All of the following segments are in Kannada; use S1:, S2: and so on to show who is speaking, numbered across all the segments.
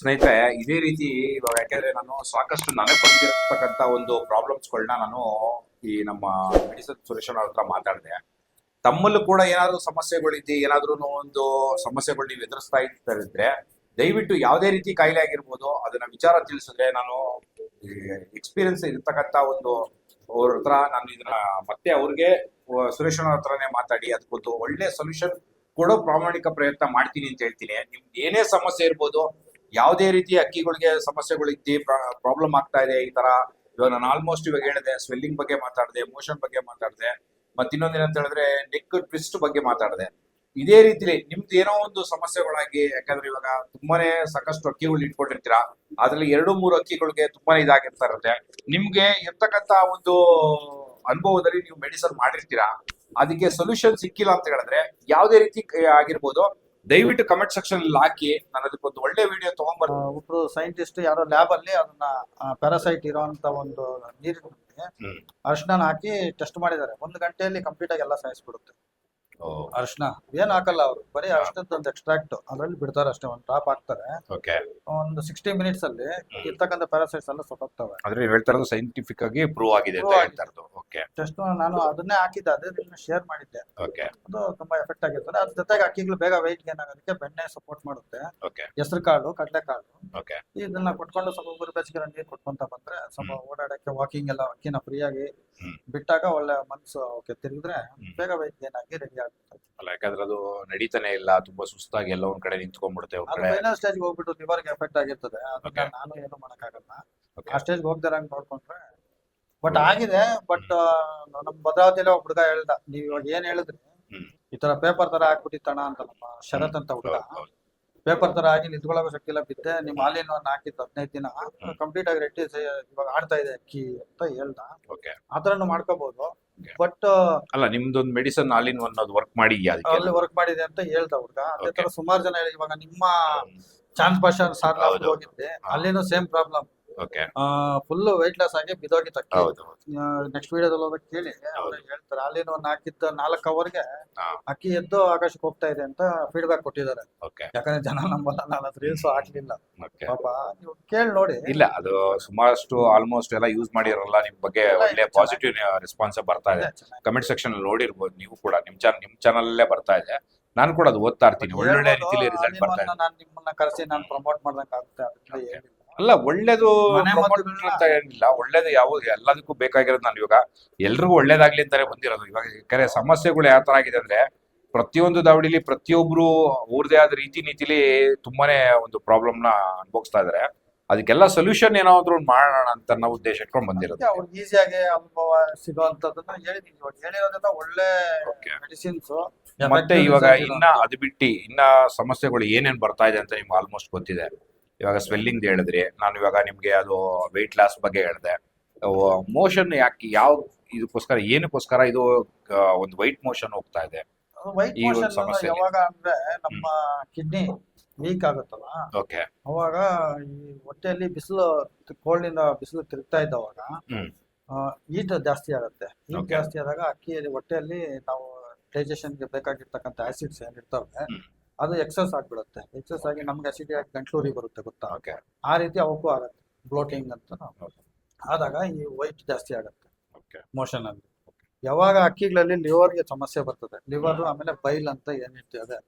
S1: ಸ್ನೇಹಿತರೆ, ಇದೇ ರೀತಿ ಇವಾಗ ಯಾಕೆಂದ್ರೆ ನಾನು ಸಾಕಷ್ಟು ನನಗೆ ಬಂದಿರತಕ್ಕಂತ ಒಂದು ಪ್ರಾಬ್ಲಮ್ಸ್ಗಳನ್ನ ನಾನು ಈ ನಮ್ಮ ಮೆಡಿಸನ್ ಸೊಲ್ಯೂಷನ್ ಅವ್ರ ಹತ್ರ ಮಾತಾಡಿದೆ. ತಮ್ಮಲ್ಲೂ ಕೂಡ ಏನಾದ್ರು ಸಮಸ್ಯೆಗಳಿದ್ದು ಏನಾದ್ರೂ ಒಂದು ಸಮಸ್ಯೆಗಳು ನೀವು ಎದುರಿಸ್ತಾ ಇದ್ರೆ ದಯವಿಟ್ಟು ಯಾವುದೇ ರೀತಿ ಕಾಯಿಲೆ ಆಗಿರ್ಬೋದು, ಅದನ್ನ ವಿಚಾರ ತಿಳಿಸಿದ್ರೆ ನಾನು ಎಕ್ಸ್ಪೀರಿಯನ್ಸ್ ಇರ್ತಕ್ಕಂಥ ಒಂದು ಅವ್ರ ಹತ್ರ ನಾನು ಇದನ್ನ ಮತ್ತೆ ಅವ್ರಿಗೆ ಸುರೇಶನ್ ಅವ್ರ ಹತ್ರನೇ ಮಾತಾಡಿ ಅದಕ್ಕೊಂದು ಒಳ್ಳೆ ಸೊಲ್ಯೂಷನ್ ಕೊಡೋ ಪ್ರಾಮಾಣಿಕ ಪ್ರಯತ್ನ ಮಾಡ್ತೀನಿ ಅಂತ ಹೇಳ್ತೀನಿ. ನಿಮ್ದು ಏನೇ ಸಮಸ್ಯೆ ಇರ್ಬೋದು ಯಾವುದೇ ರೀತಿ ಅಕ್ಕಿಗಳಿಗೆ ಸಮಸ್ಯೆಗಳಿದ್ದಿ ಪ್ರಾಬ್ಲಮ್ ಆಗ್ತಾ ಇದೆ, ಈ ತರ ಇವಾಗ ನಾನು ಆಲ್ಮೋಸ್ಟ್ ಇವಾಗ ಹೇಳಿದೆ ಸ್ವೆಲ್ಲಿಂಗ್ ಬಗ್ಗೆ ಮಾತಾಡಿದೆ ಮೋಷನ್ ಬಗ್ಗೆ ಮಾತಾಡಿದೆ, ಮತ್ತೆ ಇನ್ನೊಂದೇನಂತ ಹೇಳಿದ್ರೆ ನೆಕ್ ಟ್ವಿಸ್ಟ್ ಬಗ್ಗೆ ಮಾತಾಡಿದೆ. ಇದೇ ರೀತಿಲಿ ನಿಮ್ದು ಏನೋ ಒಂದು ಸಮಸ್ಯೆಗಳಾಗಿ, ಯಾಕಂದ್ರೆ ಇವಾಗ ತುಂಬಾನೇ ಸಾಕಷ್ಟು ಅಕ್ಕಿಗಳು ಇಟ್ಕೊಂಡಿರ್ತೀರಾ, ಅದ್ರಲ್ಲಿ ಎರಡು, ಮೂರು ಅಕ್ಕಿಗಳಿಗೆ ತುಂಬಾನೇ ಇದಾಗಿರ್ತಾ ಇರುತ್ತೆ. ನಿಮ್ಗೆ ಇರ್ತಕ್ಕಂತ ಒಂದು ಅನುಭವದಲ್ಲಿ ನೀವು ಮೆಡಿಸನ್ ಮಾಡಿರ್ತೀರಾ, ಅದಕ್ಕೆ ಸೊಲ್ಯೂಷನ್ ಸಿಕ್ಕಿಲ್ಲ ಅಂತ ಹೇಳಿದ್ರೆ ಯಾವುದೇ ರೀತಿ ಆಗಿರ್ಬೋದು ದಯವಿಟ್ಟು ಕಮೆಂಟ್ ಸೆಕ್ಷನ್ ಅಲ್ಲಿ ಹಾಕಿ. ನಾನು ಅದಕ್ಕೊಂದು ಒಳ್ಳೆ ವಿಡಿಯೋ ತಗೊಂಡ್ಬರ್ತೀನಿ.
S2: ಒಬ್ರು ಸೈಂಟಿಸ್ಟ್ ಯಾರೋ ಲ್ಯಾಬ್ ಅಲ್ಲಿ ಅದನ್ನ ಪ್ಯಾರಾಸೈಟ್ ಇರೋಂತ ಒಂದು
S1: ನೀರಿನ.
S2: ಅರ್ಶನ ಹಾಕಿ ಟೆಸ್ಟ್ ಮಾಡಿದ್ದಾರೆ. ಒಂದು ಗಂಟೆಯಲ್ಲಿ ಕಂಪ್ಲೀಟ್ ಆಗಿ ಎಲ್ಲ ಸಾಯಿಸ್ಬಿಡುತ್ತೆ. ಅರ್ಶನ. ಏನ್ ಹಾಕಲ್ಲ ಅವರು. ಬರೀ ಅರ್ಶನದ ಒಂದು ಎಕ್ಸ್ಟ್ರಾಕ್ಟ್ ಅದ್ರಲ್ಲಿ ಬಿಡ್ತಾರೆ ಅಷ್ಟೇ ಒಂದು ಟಾಪ್ ಹಾಕ್ತಾರೆ.
S1: ಓಕೆ
S2: ಒಂದು ಸಿಕ್ಸ್ಟಿ ಮಿನಿಟ್ಸ್ ಅಲ್ಲಿ ಇರ್ತಕ್ಕಂಥ ಪ್ಯಾರಾಸೈಟ್ಸ್ ಎಲ್ಲ ಸತ್ತೋಗ್ತವೆ.
S1: ಅಂದ್ರೆ ನೀವು ಹೇಳ್ತಾ ಇರೋದು ಸೈಂಟಿಫಿಕ್ ಆಗಿ ಪ್ರೂವ್ ಆಗಿದೆ ಅಂತ
S2: Prove
S1: ಹೇಳ್ತಾ ಇರೋದು. ಓಕೆ
S2: ಟೆಸ್ಟ್ ನಾನು ಅದನ್ನೇ ಹಾಕಿದ್ದೆ ಅದೇ ಶೇರ್ ಮಾಡಿದ್ದೆ.
S1: ಓಕೆ
S2: ಅದು ತುಂಬಾ ಎಫೆಕ್ಟ್ ಆಗಿರ್ತದೆ. ಅದ್ರ ಜೊತೆಗೆ ಅಕ್ಕಿಗಳು ಬೇಗ weight ಗೇನ್ ಆಗೋದಕ್ಕೆ ಬೆಣ್ಣೆ ಸಪೋರ್ಟ್ ಮಾಡುತ್ತೆ.
S1: ಓಕೆ
S2: ಹೆಸರು ಕಾಳು ಕಡಲೆಕಾಳು.
S1: ಓಕೆ
S2: ಇದನ್ನ ಕೊಟ್ಕೊಂಡು ಸ್ವಲ್ಪ ಉಗುರು ಬೆಚ್ಚಗಿರೋ ನೀರು ಕೊಟ್ಕೊಂತ ಬಂದ್ರೆ ಸ್ವಲ್ಪ ಓಡಾಡಕ್ಕೆ ವಾಕಿಂಗ್ ಎಲ್ಲ ಅಕ್ಕಿನ ಫ್ರೀಯಾಗಿ. ಬಿಟ್ಟಾಗ ಒಳ್ಳೆ ಮನ್ಸು ಅವಕ್ಕೆ ತಿರುಗಿದ್ರೆ
S1: ಹ್ಮ್.
S2: ಬೇಗ ಏನಾಗಿ ಆಗಿ ರೆಡಿ ಆಗುತ್ತೆ
S1: ಅಲ್ಲ ಯಾಕಂದ್ರೆ ಅದು ನಡೀತಾನೆ ಇಲ್ಲ ತುಂಬಾ ಸುಸ್ತಾಗಿ ಎಲ್ಲ ಒಂದ್ ಕಡೆ ನಿಂತ್ಕೊಂಡ್ಬಿಡುತ್ತೆ ಒಂದ್
S2: ಅದು
S1: ಕಡೆ
S2: ಫೈನಲ್ ಸ್ಟೇಜ್ ಹೋಗ್ಬಿಟ್ಟು ಲಿವರ್ಗೆ ಎಫೆಕ್ಟ್ ಆಗಿರ್ತದೆ ಅದಕ್ಕೆ
S1: Okay.
S2: ನಾನು ಏನು ಮಾಡಕ್ಕಾಗಲ್ಲ
S1: Okay.
S2: ಆ ಸ್ಟೇಜ್ ಹೋಗ್ದಿರಂಗ್ ನೋಡ್ಕೊಂಡ್ರೆ ಬಟ್ ಆಗಿದೆ ಬಟ್ ನಮ್ ಭದ್ರಾವತಿಯಲ್ಲಿ ಒಬ್ಬ ಹುಡುಗ ಹೇಳ್ದ ನೀವ್ ಇವಾಗ ಏನ್ ಹೇಳಿದ್ರಿ
S1: ಹ್ಮ್.
S2: ಈ ತರ ಪೇಪರ್ ತರ ಹಾಕ್ಬಿಟ್ಟಿತ್ತಣ ಅಂತ ನಮ್ಮ ಶರತ್ ಅಂತ ಹುಡುಗ
S1: ಹೌದು, ಹೌದು.
S2: ಪೇಪರ್ ತರ ಆಗಿ ನಿಂತ್ಕೊಳ್ಳೋ ಶಕ್ತಿ ಇಲ್ಲ. ಬಿದ್ದೆ ನಿಮ್ಮ ಹಾಲಿನ ಒಂದು ಹಾಕಿತ್ತು ಹದಿನೈದು ದಿನ. ಕಂಪ್ಲೀಟ್ ಆಗಿ ರೆಟ್ಟಿ ಇವಾಗ ಆಡ್ತಾ ಇದೆ ಅಕ್ಕಿ ಅಂತ ಹೇಳ್ದ.
S1: ಓಕೆ
S2: ಆತರನು ಮಾಡ್ಕೋಬಹುದು. ಬಟ್
S1: ಅಲ್ಲ ನಿಮ್ದೊಂದು ಮೆಡಿಸನ್ ಆಲಿನ್ ಒನ್ ಅದು ವರ್ಕ್ ಮಾಡಿ
S2: ಅಲ್ಲಿ ವರ್ಕ್ ಮಾಡಿದೆ ಅಂತ ಹೇಳ್ದ ಹುಡುಗ. ಅದೇ ತರ ಸುಮಾರು ಜನ ಹೇಳಿ ಇವಾಗ ನಿಮ್ಮ ಚಾನ್ಸ್ ಭಾಷಾ ಸಾರ್. ಹೋಗಿದ್ದೆ. ಅಲ್ಲಿನೂ same problem full weight loss ಆಗಿ ಬಿದೋಗಿ ತಕ್ಕ
S1: ಹೌದು
S2: ನೆಕ್ಸ್ಟ್ ವಿಡಿಯೋದಲ್ಲಿ ಹೋಗ್ಬೇಕು ಕೇಳಿ ಅವ್ರಿಗೆ ಹೇಳ್ತಾರೆ. ಅಲ್ಲಿನ ಒಂದು ಹಾಕಿದ್ದ ನಾಲ್ಕು ಅವರ್ಗೆ
S1: ಗೆ
S2: ಅಕ್ಕಿ ಎದ್ದು ಆಕಾಶಕ್ಕೆ ಹೋಗ್ತಾ ಇದೆ ಅಂತ ಫೀಡ್ಬ್ಯಾಕ್ ಕೊಟ್ಟಿದ್ದಾರೆ.
S1: ಓಕೆ.
S2: ಯಾಕಂದ್ರೆ ಜನ ನಂಬಲ್ಲ ನಾನು ರೀಲ್ಸ್ ಹಾಕ್ಲಿಲ್ಲ.
S1: ಓಕೆ.
S2: ಪಾಪ ನೀವು ಕೇಳಿ ನೋಡಿ.
S1: ಇಲ್ಲ ಅದು ಸುಮಾರಷ್ಟು ಆಲ್ಮೋಸ್ಟ್ ಎಲ್ಲ ಯೂಸ್ ಮಾಡಿರಲ್ಲ ನಿಮ್ ಬಗ್ಗೆ ಒಳ್ಳೆ ಪಾಸಿಟಿವ್ ರೆಸ್ಪಾನ್ಸ್ ಬರ್ತಾ ಇದೆ. ಕಮೆಂಟ್ ಸೆಕ್ಷನ್ ಅಲ್ಲಿ ನೋಡಿರ್ಬೋದು ನೀವು ಕೂಡ ನಿಮ್ ಚಾನಲ್ ನಿಮ್ ಚಾನಲ್ ಅಲ್ಲೇ ಬರ್ತಾ ಇದೆ. ನಾನು ಕೂಡ ಅದು ಓದ್ತಾ ಇರ್ತೀನಿ ಒಳ್ಳೊಳ್ಳೆ ರೀತಿಯಲ್ಲಿ ರಿಸಲ್ಟ್ ಬರ್ತಾ ಇದೆ.
S2: ನಾನು ನಾನ್ ನಿಮ್ಮನ್ನ ಕರೆಸಿ ನಾನು ಪ್ರಮೋಟ್ ಮಾಡ್ದಂಗೆ ಆಗುತ್ತೆ ಅದಕ್ಕೆ.
S1: ಅಲ್ಲ ಒಳ್ಳೇದು ಅಂತ ಏನಿಲ್ಲ. ಒಳ್ಳೇದು ಯಾವ ಎಲ್ಲದಕ್ಕೂ ಬೇಕಾಗಿರೋದು ನಾನು ಇವಾಗ. ಎಲ್ರಿಗೂ ಒಳ್ಳೇದಾಗ್ಲಿ ಅಂತಾನೆ ಬಂದಿರೋದು ಇವಾಗ. ಕರೆ ಸಮಸ್ಯೆಗಳು ಯಾವ ತರ ಆಗಿದೆ ಅಂದ್ರೆ ಪ್ರತಿಯೊಂದು ದಾವಡಿಲಿ ಪ್ರತಿಯೊಬ್ರು ಅವ್ರದೇ ಆದ ರೀತಿ ನೀತಿಲಿ ತುಂಬಾನೇ ಒಂದು ಪ್ರಾಬ್ಲಮ್ನ ಅನುಭವಿಸ್ತಾ ಇದಾರೆ. ಅದಕ್ಕೆಲ್ಲ ಸೊಲ್ಯೂಷನ್ ಏನಾದ್ರು ಮಾಡೋಣ ಅಂತ ನಾವು ಉದ್ದೇಶ ಇಟ್ಕೊಂಡು ಬಂದಿರೋದು.
S2: ಅವ್ರಿಗೆ ಈಸಿಯಾಗಿ ಅನುಭವ ಸಿಗೋಂಥದ್ದನ್ನ ಹೇಳಿದೀನಿ ಹೇಳಿರೋದ್ರಿಂದ ಒಳ್ಳೆ. ಮೆಡಿಸಿನ್ಸ್
S1: ಮತ್ತೆ ಇವಾಗ ಇನ್ನ ಅದು ಬಿಟ್ಟು ಇನ್ನ ಸಮಸ್ಯೆಗಳು ಏನೇನ್ ಬರ್ತಾ ಇದೆ ಅಂತ ನಿಮ್ಗೆ ಆಲ್ಮೋಸ್ಟ್ ಗೊತ್ತಿದೆ. ಇವಾಗ ಸ್ವೆಲ್ಲಿಂಗ್ ಹೇಳಿದ್ರಿ. ನಾನು ಇವಾಗ ನಿಮ್ಗೆ ಅದು ವೆಯ್ಟ್ ಲಾಸ್ ಬಗ್ಗೆ ಹೇಳಿದೆ. ಮೋಷನ್ ಯಾಕೆ ಯಾವ ಇದಕ್ಕೋಸ್ಕರ ಏನಕ್ಕೋಸ್ಕರ ಇದು ಒಂದು ವೈಟ್ ಮೋಷನ್ ಹೋಗ್ತಾ ಇದೆ?
S2: ವೈಟ್
S1: ಈ ಒಂದು ಸಮಸ್ಯೆ
S2: ಯಾವಾಗ ಅಂದ್ರೆ ನಮ್ಮ ಕಿಡ್ನಿ ವೀಕ್ ಆಗುತ್ತಲ್ಲ?
S1: ಓಕೆ.
S2: ಅವಾಗ ಈ ಹೊಟ್ಟೆಯಲ್ಲಿ ಬಿಸಿಲು ಕೋಲ್ಡ್ ಇಂದ ಬಿಸಿಲು ತಿರುಗ್ತಾ ಇದ್ದವಾಗ ಈಟ್ ಜಾಸ್ತಿ ಆಗುತ್ತೆ.
S1: ಈಟ್
S2: ಜಾಸ್ತಿ ಆದಾಗ ಅಕ್ಕಿಯಲ್ಲಿ ಹೊಟ್ಟೆಯಲ್ಲಿ ನಾವು ಡೈಜೆಷನ್ಗೆ ಗೆ ಬೇಕಾಗಿರ್ತಕ್ಕಂಥ ಆಸಿಡ್ಸ್ ಏನಿರ್ತವೆ. ಅದು ಎಕ್ಸಸ್ ಆಗ್ಬಿಡುತ್ತೆ. ಎಕ್ಸಸ್ ಆಗಿ ನಮ್ಗೆ ಅಸಿಡಿ ಆಗಿ ಗಂಟ್ಲೂರಿ ಬರುತ್ತೆ ಗೊತ್ತಾ?
S1: ಓಕೆ
S2: ಆ ರೀತಿ ಅವಕ್ಕೂ ಆಗುತ್ತೆ. ಬ್ಲೋಟಿಂಗ್ ಅಂತ ನಾವು. ಆದಾಗ ಈ ವೈಟ್ ಜಾಸ್ತಿ ಆಗುತ್ತೆ. ಮೋಷನ್ ಅಲ್ಲಿ. ಯಾವಾಗ ಅಕ್ಕಿಗಳಲ್ಲಿ ಲಿವರ್ಗೆ ಸಮಸ್ಯೆ ಬರ್ತದೆ. ಲಿವರ್ ಆಮೇಲೆ ಬೈಲ್ ಅಂತ ಏನಿರ್ತದೆ
S1: ಅದೇ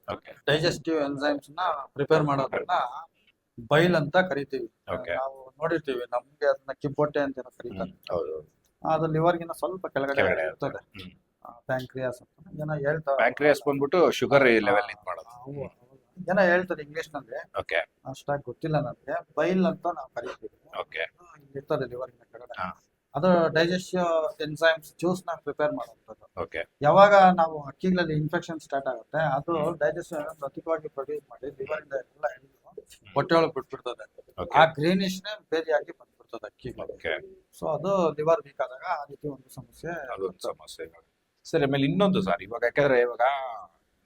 S2: ಡೈಜೆಸ್ಟಿವ್ ಎನ್ಸೈಮ್ಸ್ನ ಪ್ರಿಪೇರ್ ಮಾಡೋದನ್ನ ಬೈಲ್ ಅಂತ ಕರಿತೀವಿ. ನಾವು ನೋಡಿರ್ತೀವಿ ನಮ್ಗೆ ಅದನ್ನ ಕಿಬ್ಬೊಟ್ಟೆ ಅಂತ ಏನೋ ಕರೀತಾರೆ.
S1: ಹೌದು.
S2: ಅದು ಲಿವರ್ಗಿನ ಸ್ವಲ್ಪ ಕೆಳಗಡೆ
S1: ಕೆಳಗಡೆ
S2: ಇರ್ತದೆ. ಪ್ಯಾಂಕ್ರಿಯಾಸ್ ಅಂತ ಏನೋ ಹೇಳ್ತಾರೆ
S1: ಪ್ಯಾಂಕ್ರಿಯಾಸ್ ಬಂದ್ಬಿಟ್ಟು ಶುಗರ್ ಲೆವೆಲ್ ಇದು ಮಾಡೋದು.
S2: ಅವು- ಏನೋ ಹೇಳ್ತಾರೆ ಇಂಗ್ಲಿಷ್ನಲ್ಲಿ?
S1: ಓಕೆ
S2: ಅಷ್ಟಾಗಿ ಗೊತ್ತಿಲ್ಲ ನನಗೆ ಬೈಲ್ ಅಂತ ನಾವು ಕರಿತೀವಿ.
S1: ಓಕೆ
S2: ಇರ್ತದೆ ಲಿವರ್
S1: ಕಡೆ.
S2: ಅದು ಡೈಜೆಸ್ಟಿವ್ ಎನ್ಸೈಮ್ಸ್ ಜ್ಯೂಸ್ನ ಪ್ರಿಪೇರ್ ಮಾಡುವಂಥದ್ದು.
S1: ಓಕೆ
S2: ಯಾವಾಗ ನಾವು ಅಕ್ಕಿಗಳಲ್ಲಿ ಇನ್ಫೆಕ್ಷನ್ ಸ್ಟಾರ್ಟ್ ಆಗುತ್ತೆ ಅದು ಡೈಜೆಸ್ಟಿವ್ ಅಧಿಕವಾಗಿ ಪ್ರೊಡ್ಯೂಸ್ ಮಾಡಿ ಲಿವರ್ ಇಂದ ಎಲ್ಲ ಹಿಡಿದು ಹೊಟ್ಟೆ ಒಳಗೆ ಬಿಟ್ಬಿಡ್ತದೆ. ಆ ಗ್ರೀನಿಶ್ ನೇ ಬೇರೆಯಾಗಿ ಬಂದ್ಬಿಡ್ತದೆ
S1: ಅಕ್ಕಿ
S2: ಸೊ ಅದು ಲಿವರ್ ವೀಕ್ ಆದಾಗ ಆ ರೀತಿ ಒಂದು ಸಮಸ್ಯೆ
S1: ಅದೊಂದು ಸಮಸ್ಯೆ. ಸರಿ ಆಮೇಲೆ ಇನ್ನೊಂದು ಸರ್ ಇವಾಗ ಯಾಕಂದ್ರೆ ಇವಾಗ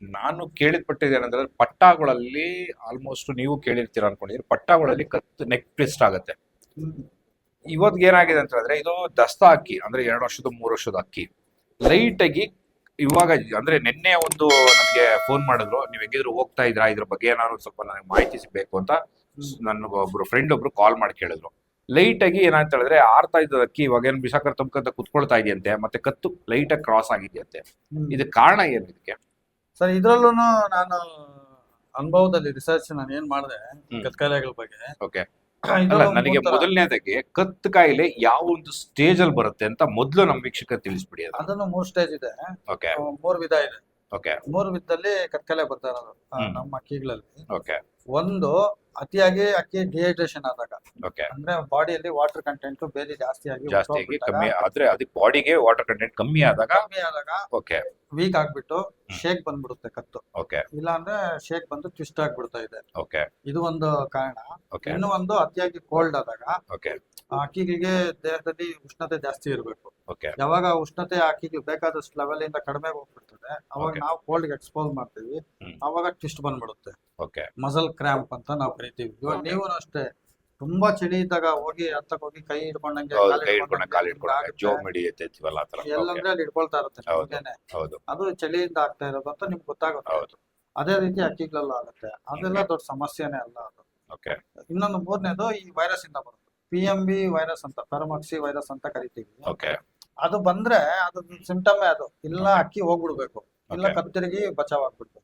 S1: ನಾನು ಕೇಳಿದ ಪಟ್ಟಿದ್ದೇನೆಂದ್ರೆ ಪಟ್ಟಾಗಳಲ್ಲಿ ಆಲ್ಮೋಸ್ಟ್ ನೀವು ಕೇಳಿರ್ತೀರ ಅನ್ಕೊಂಡಿದ್ರೆ ಪಟ್ಟಾಗಳಲ್ಲಿ ಕತ್ತು ನೆಕ್ ಟ್ವಿಸ್ಟ್ ಆಗುತ್ತೆ. ಇವತ್ತು ಏನಾಗಿದೆ ಅಂತ ಹೇಳಿದ್ರೆ ಇದು ದಸ್ತಾ ಅಕ್ಕಿ ಅಂದ್ರೆ ಎರಡು ವರ್ಷದ ಮೂರು ವರ್ಷದ ಅಕ್ಕಿ. ಲೈಟ್ ಆಗಿ ಇವಾಗ ಅಂದ್ರೆ ನಿನ್ನೆ ಒಂದು ನನಗೆ ಫೋನ್ ಮಾಡಿದ್ರು ನೀವು ಹೆಂಗಿದ್ರು ಹೋಗ್ತಾ ಇದ್ರಾ? ಇದ್ರ ಬಗ್ಗೆ ಏನಾದ್ರು ಸ್ವಲ್ಪ ನನಗೆ ಮಾಹಿತಿ ಸಿಗ್ಬೇಕು ಅಂತ ನನ್ನ ಒಬ್ರು ಫ್ರೆಂಡ್ ಒಬ್ರು ಕಾಲ್ ಮಾಡಿ ಕೇಳಿದ್ರು. ಲೈಟ್ ಆಗಿ ಏನಂತ ಹೇಳಿದ್ರೆ ಆರ್ತಾ ಇದ್ದ ಅಕ್ಕಿ ಇವಾಗ ಏನು ಬಿಸಾಕರ್ ತಮ್ಕಂತ ಕುತ್ಕೊಳ್ತಾ ಇದೆಯಂತೆ ಮತ್ತೆ ಕತ್ತು ಲೈಟ್ ಆಗಿ ಕ್ರಾಸ್ ಆಗಿದೆಯಂತೆ. ಇದಕ್ಕೆ ಕಾರಣ ಏನು ಇದಕ್ಕೆ
S2: ಸರ್ ಇದ್ರಲ್ಲೂ ನಾನು ಅನುಭವದಲ್ಲಿ ರಿಸರ್ಚ್ ನಾನು ಏನ್ ಮಾಡಿದೆ. ಕತ್ಕಾಯಿಲೆಗಳ ಬಗ್ಗೆ.
S1: ಓಕೆ. ಅಲ್ಲ ನನಗೆ. ಮೊದಲನೇದಾಗಿ ಕತ್ತು ಕಾಯಿಲೆ ಯಾವ ಒಂದು ಸ್ಟೇಜ್ ಅಲ್ಲಿ ಬರುತ್ತೆ ಅಂತ ಮೊದಲು ನಮ್ಮ ವೀಕ್ಷಕ ತಿಳಿಸ್ಬಿಡಿ ಅದು
S2: ಅದನ್ನು ಮೂರ್ ಸ್ಟೇಜ್ ಇದೆ.
S1: ಓಕೆ.
S2: ಮೂರ್ ವಿಧ ಇದೆ.
S1: ಓಕೆ
S2: ಮೂರು ವಿಧದಲ್ಲಿ ಕತ್ಕಲೆ ಬರ್ತಾ ಇರೋದು ಆ,
S1: ಹ್ಮ್.
S2: ನಮ್ಮ ಅಕ್ಕಿಗಳಲ್ಲಿ.
S1: ಓಕೆ
S2: ಒಂದು ಅತಿಯಾಗಿ ಅಕ್ಕಿ ಡಿಹೈಡ್ರೇಷನ್ ಆದಾಗ.
S1: ಓಕೆ
S2: ಅಂದ್ರೆ ಬಾಡಿಯಲ್ಲಿ ವಾಟರ್ ಕಂಟೆಂಟ್ ಬೇರೆ ಜಾಸ್ತಿ ಆಗಿ
S1: ಜಾಸ್ತಿ ಆಗಿ
S2: ಹೊರ್ಟೋಗ್ಬಿಟ್ಟಾಗ,
S1: ಕಮ್ಮಿ ಆದ್ರೆ ಅದಕ್ಕೆ ಬಾಡಿಗೆ ವಾಟರ್ ಕಂಟೆಂಟ್ ಕಮ್ಮಿ ಆದಾಗ
S2: ಕಮ್ಮಿ ಆದಾಗ
S1: ಓಕೆ
S2: ವೀಕ್ ಆಗ್ಬಿಟ್ಟು ಶೇಕ್ ಬಂದ್ಬಿಡುತ್ತೆ ಕತ್ತು.
S1: ಓಕೆ
S2: ಇಲ್ಲ ಅಂದ್ರೆ ಶೇಕ್ ಬಂದು ಟ್ವಿಸ್ಟ್ ಆಗ್ಬಿಡ್ತಾ ಇದೆ.
S1: ಓಕೆ
S2: ಇದು ಒಂದು ಕಾರಣ.
S1: ಓಕೆ
S2: ಇನ್ನು ಒಂದು ಅತಿಯಾಗಿ ಕೋಲ್ಡ್ ಆದಾಗ
S1: ಓಕೆ
S2: ಆ ಅಕ್ಕಿಗಳಿಗೆ ದೇಹದಲ್ಲಿ ಉಷ್ಣತೆ ಜಾಸ್ತಿ ಇರಬೇಕು.
S1: ಓಕೆ
S2: ಯಾವಾಗ ಉಷ್ಣತೆ ಅಕ್ಕಿಗೆ ಬೇಕಾದಷ್ಟು ಲೆವೆಲ್ ಇಂದ ಕಡಿಮೆ ಹೋಗ್ಬಿಡ್ತದೆ. ಅವಾಗ. ನಾವು ಕೋಲ್ಡ್ ಎಕ್ಸ್ಪೋಸ್ ಮಾಡ್ತೀವಿ. ಅವಾಗ ಟ್ವಿಸ್ಟ್ ಬಂದ್ಬಿಡುತ್ತೆ.
S1: ಓಕೆ.
S2: ಮಸಲ್ ಕ್ರ್ಯಾಂಪ್ ಅಂತ ನಾವು ಕರಿತೀವಿ. ಇವಾಗ ನೀವು ಅಷ್ಟೇ ತುಂಬಾ ಚಳಿ ಇದ್ದಾಗ ಹೋಗಿ ಹತ್ತಕ್ ಹೋಗಿ ಕೈ ಹಿಡ್ಕೊಂಡಂಗೆ
S1: ಹೌದು
S2: ಕಾಲ್
S1: ಕೈ ಹಿಡ್ಕೊಂಡ ಕಾಲ್ ಎತ್ತಿವಲ್ಲ ಓಕೆ.
S2: ಎಲ್ಲಂದ್ರೆ ಅಲ್ಲಿ ಹಿಡ್ಕೊಳ್ತಾ ಇರುತ್ತೆ
S1: ಹೌದು.
S2: ನಿಮ್ಗೇನೆ.
S1: ಹೌದು.
S2: ಅದು ಚಳಿಯಿಂದ ಆಗ್ತಾ ಇರೋದು ಅಂತ ನಿಮ್ಗೆ ಗೊತ್ತಾಗುತ್ತೆ.
S1: ಹೌದು.
S2: ಅದೇ ರೀತಿ ಅಕ್ಕಿಗಳೆಲ್ಲ ಆಗುತ್ತೆ. ಅದೆಲ್ಲ ದೊಡ್ಡ ಸಮಸ್ಯೆನೇ ಅಲ್ಲ ಅದು.
S1: ಓಕೆ.
S2: ಇನ್ನೊಂದು ಮೂರನೇದು ಈ ವೈರಸ್ ಇಂದ ಬರುತ್ತೆ. ಪಿ ಎಂ ಬಿ ವೈರಸ್ ಅಂತ ಪರಮಕ್ಸಿ ವೈರಸ್ ಅಂತ ಕರಿತೀವಿ.
S1: ಓಕೆ.
S2: ಅದು ಬಂದ್ರೆ ಅದು ಸಿಂಟಮ್ ಅದು. ಇಲ್ಲ ಅಕ್ಕಿ ಹೋಗ್ಬಿಡ್ಬೇಕು. ಇಲ್ಲ. ಕತ್ತಿರಿಗೆ ಬಚಾವ್ ಆಗ್ಬಿಡ್ಬೇಕು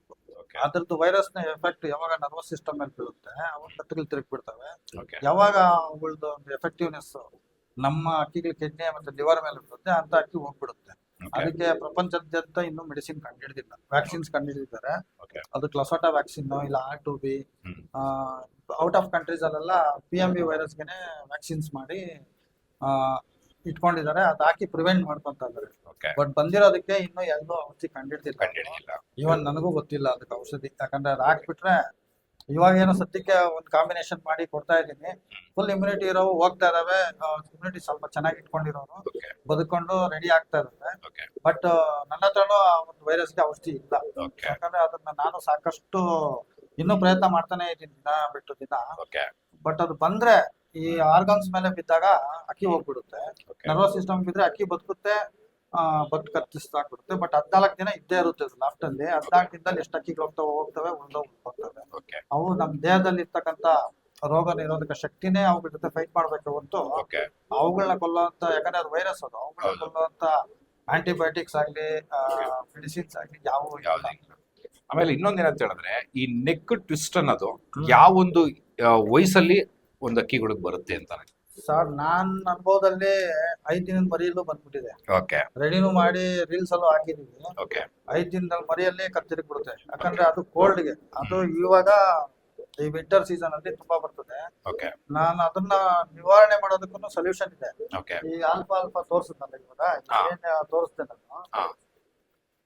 S2: ಅದ್ರದ್ದು ವೈರಸ್ನ ಎಫೆಕ್ಟ್ ಯಾವಾಗ ನರ್ವಸ್ ಸಿಸ್ಟಮ್ ಮೇಲೆ ಬೀಳುತ್ತೆ ಅವಾಗ ಕತ್ತಿಗಳು ತಿರುಗಿ ಬಿಡ್ತವೆ ಯಾವಾಗ ಅವುಗಳದ್ದು ಒಂದು ಎಫೆಕ್ಟಿವ್ನೆಸ್ ನಮ್ಮ ಅಕ್ಕಿಗಳ ಕಿಡ್ನಿ ಮತ್ತೆ ಲಿವರ್ ಮೇಲೆ ಬಿಡುತ್ತೆ ಅಂತ ಅಕ್ಕಿ ಹೋಗ್ಬಿಡುತ್ತೆ. ಅದಕ್ಕೆ ಪ್ರಪಂಚದಾದ್ಯಂತ ಇನ್ನೂ ಮೆಡಿಸಿನ್ ಕಂಡುಹಿಡಿದಿಲ್ಲ. ವ್ಯಾಕ್ಸಿನ್ಸ್ ಕಂಡುಹಿಡಿದಿದ್ದಾರೆ. ಅದು ಕ್ಲಸೋಟಾ ವ್ಯಾಕ್ಸಿನ್ ಇಲ್ಲ R two B. Out of countries ಅಲ್ಲೆಲ್ಲ ಪಿ ಎಂ ಬಿ ವೈರಸ್ಗೆನೆ ವ್ಯಾಕ್ಸಿನ್ಸ್ ಮಾಡಿ ಆ, ಇಟ್ಕೊಂಡಿದ್ದಾರೆ ಅದ್ ಹಾಕಿ ಪ್ರಿವೆಂಟ್ ಮಾಡ್ಕೊಂತ ಇದ್ದಾರೆ
S1: ಓಕೆ
S2: ಬಟ್ ಬಂದಿರೋದಕ್ಕೆ ಇನ್ನೂ ಎಲ್ಲೂ ಔಷಧಿ ಕಂಡಿಡ್ತಿಲ್ಲ
S1: ಕಂಡಿಡಿಲ್ಲ
S2: ಇವನ್ ನನಗೂ ಗೊತ್ತಿಲ್ಲ ಅದಕ್ಕೆ ಔಷಧಿ. ಯಾಕಂದ್ರೆ ಅದ್ ಹಾಕ್ಬಿಟ್ರೆ ಇವಾಗ ಏನೋ ಸದ್ಯಕ್ಕೆ ಒಂದು ಕಾಂಬಿನೇಷನ್ ಮಾಡಿ ಕೊಡ್ತಾ ಇದ್ದೀನಿ. ಫುಲ್ ಇಮ್ಯುನಿಟಿ ಇರೋವು ಹೋಗ್ತಾ ಇದಾವೆ. ಇಮ್ಯುನಿಟಿ ಸ್ವಲ್ಪ ಚೆನ್ನಾಗಿ ಇಟ್ಕೊಂಡಿರೋರು.
S1: ಓಕೆ
S2: ಬದುಕೊಂಡು ರೆಡಿ ಆಗ್ತಾ ಇದಾರೆ.
S1: ಓಕೆ
S2: ಬಟ್ ನನ್ನ ಹತ್ರನೂ ಆ ಒಂದು ವೈರಸ್ಗೆ ಔಷಧಿ ಇಲ್ಲ. ಯಾಕಂದ್ರೆ ಅದನ್ನ ನಾನು ಸಾಕಷ್ಟು ಇನ್ನೂ ಪ್ರಯತ್ನ ಮಾಡ್ತಾನೆ ಇದ್ದೀನಿ ದಿನ ಬಿಟ್ಟು ದಿನ.
S1: ಓಕೆ
S2: ಬಟ್ ಅದು ಬಂದ್ರೆ ಈ ಆರ್ಗನ್ಸ್ ಮೇಲೆ ಬಿದ್ದಾಗ ಅಕ್ಕಿ ಹೋಗ್ಬಿಡುತ್ತೆ. ನರ್ವಸ್ ಸಿಸ್ಟಮ್ ಬಿದ್ರೆ ಅಕ್ಕಿ ಬದುಕುತ್ತೆ ಬಟ್ ಕತ್ತಿಸ್ತಾಕ್ಬಿಡುತ್ತೆ ಬಟ್ ಹದ್ನಾಲ್ಕು ದಿನ ಇದ್ದೇ ಇರುತ್ತೆ ಲಾಫ್ಟ್ ಅಲ್ಲಿ. ಹದ್ನಾಲ್ಕು ದಿನದಲ್ಲಿ ಎಷ್ಟು ಅಕ್ಕಿಗಳು ಹೋಗ್ತವೆ ಹೋಗ್ತವೆ ಒಂದು ಹೋಗ್ತವೆ ಅವು ನಮ್ಮ ದೇಹದಲ್ಲಿ ಇರ್ತಕ್ಕಂಥ ರೋಗ ನಿರೋಧಕ ಶಕ್ತಿನೇ ಅವ್ರ ಜೊತೆ ಫೈಟ್ ಮಾಡ್ಬೇಕು ಹೊರತು
S1: ಓಕೆ
S2: ಅವುಗಳನ್ನ ಕೊಲ್ಲುವಂತ ಯಾಕಂದ್ರೆ ಅದು ವೈರಸ್ ಅದು ಅವುಗಳನ್ನ. ಕೊಲ್ಲುವಂತ ಆಂಟಿಬಯೋಟಿಕ್ಸ್ ಆಗ್ಲಿ ಮೆಡಿಸಿನ್ಸ್ ಆಗ್ಲಿ ಯಾವ
S1: ಆಮೇಲೆ ಇನ್ನೊಂದ್ ಏನಂತ ಹೇಳಿದ್ರೆ ಈ ನೆಕ್ ಟ್ವಿಸ್ಟ್ ಅನ್ನೋದು
S2: ಯಾವ
S1: ಯಾವೊಂದು ವಯಸ್ಸಲ್ಲಿ ಒಂದು ಅಕ್ಕಿಗಳಿಗೆ ಬರುತ್ತೆ ಅಂತಾನೆ.
S2: ಸರ್ ನಾನ್ ಅನುಭವದಲ್ಲಿ ಐದ್ ದಿನದ ಮರಿಯಲ್ಲೂ ಬಂದ್ಬಿಟ್ಟಿದೆ.
S1: ಓಕೆ.
S2: ರೆಡಿನೂ ಮಾಡಿ ರೀಲ್ಸ್ ಅಲ್ಲೂ ಹಾಕಿದೀವಿ.
S1: ಓಕೆ.
S2: ಐದ್ ದಿನದಲ್ಲಿ ಮರಿಯಲ್ಲೇ ಕತ್ತಿರಿಗೆ ಬಿಡುತ್ತೆ. ಯಾಕಂದ್ರೆ ಅದು ಕೋಲ್ಡ್ಗೆ. ಅದು ಇವಾಗ ಈ ವಿಂಟರ್ ಸೀಸನ್ ಅಲ್ಲಿ ತುಂಬಾ ಬರ್ತದೆ.
S1: ಓಕೆ.
S2: ನಾನು ಅದನ್ನ ನಿವಾರಣೆ ಮಾಡೋದಕ್ಕೂ ಸೊಲ್ಯೂಷನ್ ಇದೆ.
S1: ಓಕೆ.
S2: ಈ ಆಲ್ಫಾ ಆಲ್ಫಾ ತೋರಿಸುತ್ತಲ್ಲ ಇವಾಗ?
S1: ತೋರಿಸ್ತೇನೆ
S2: ಏನ್ ನಾನು.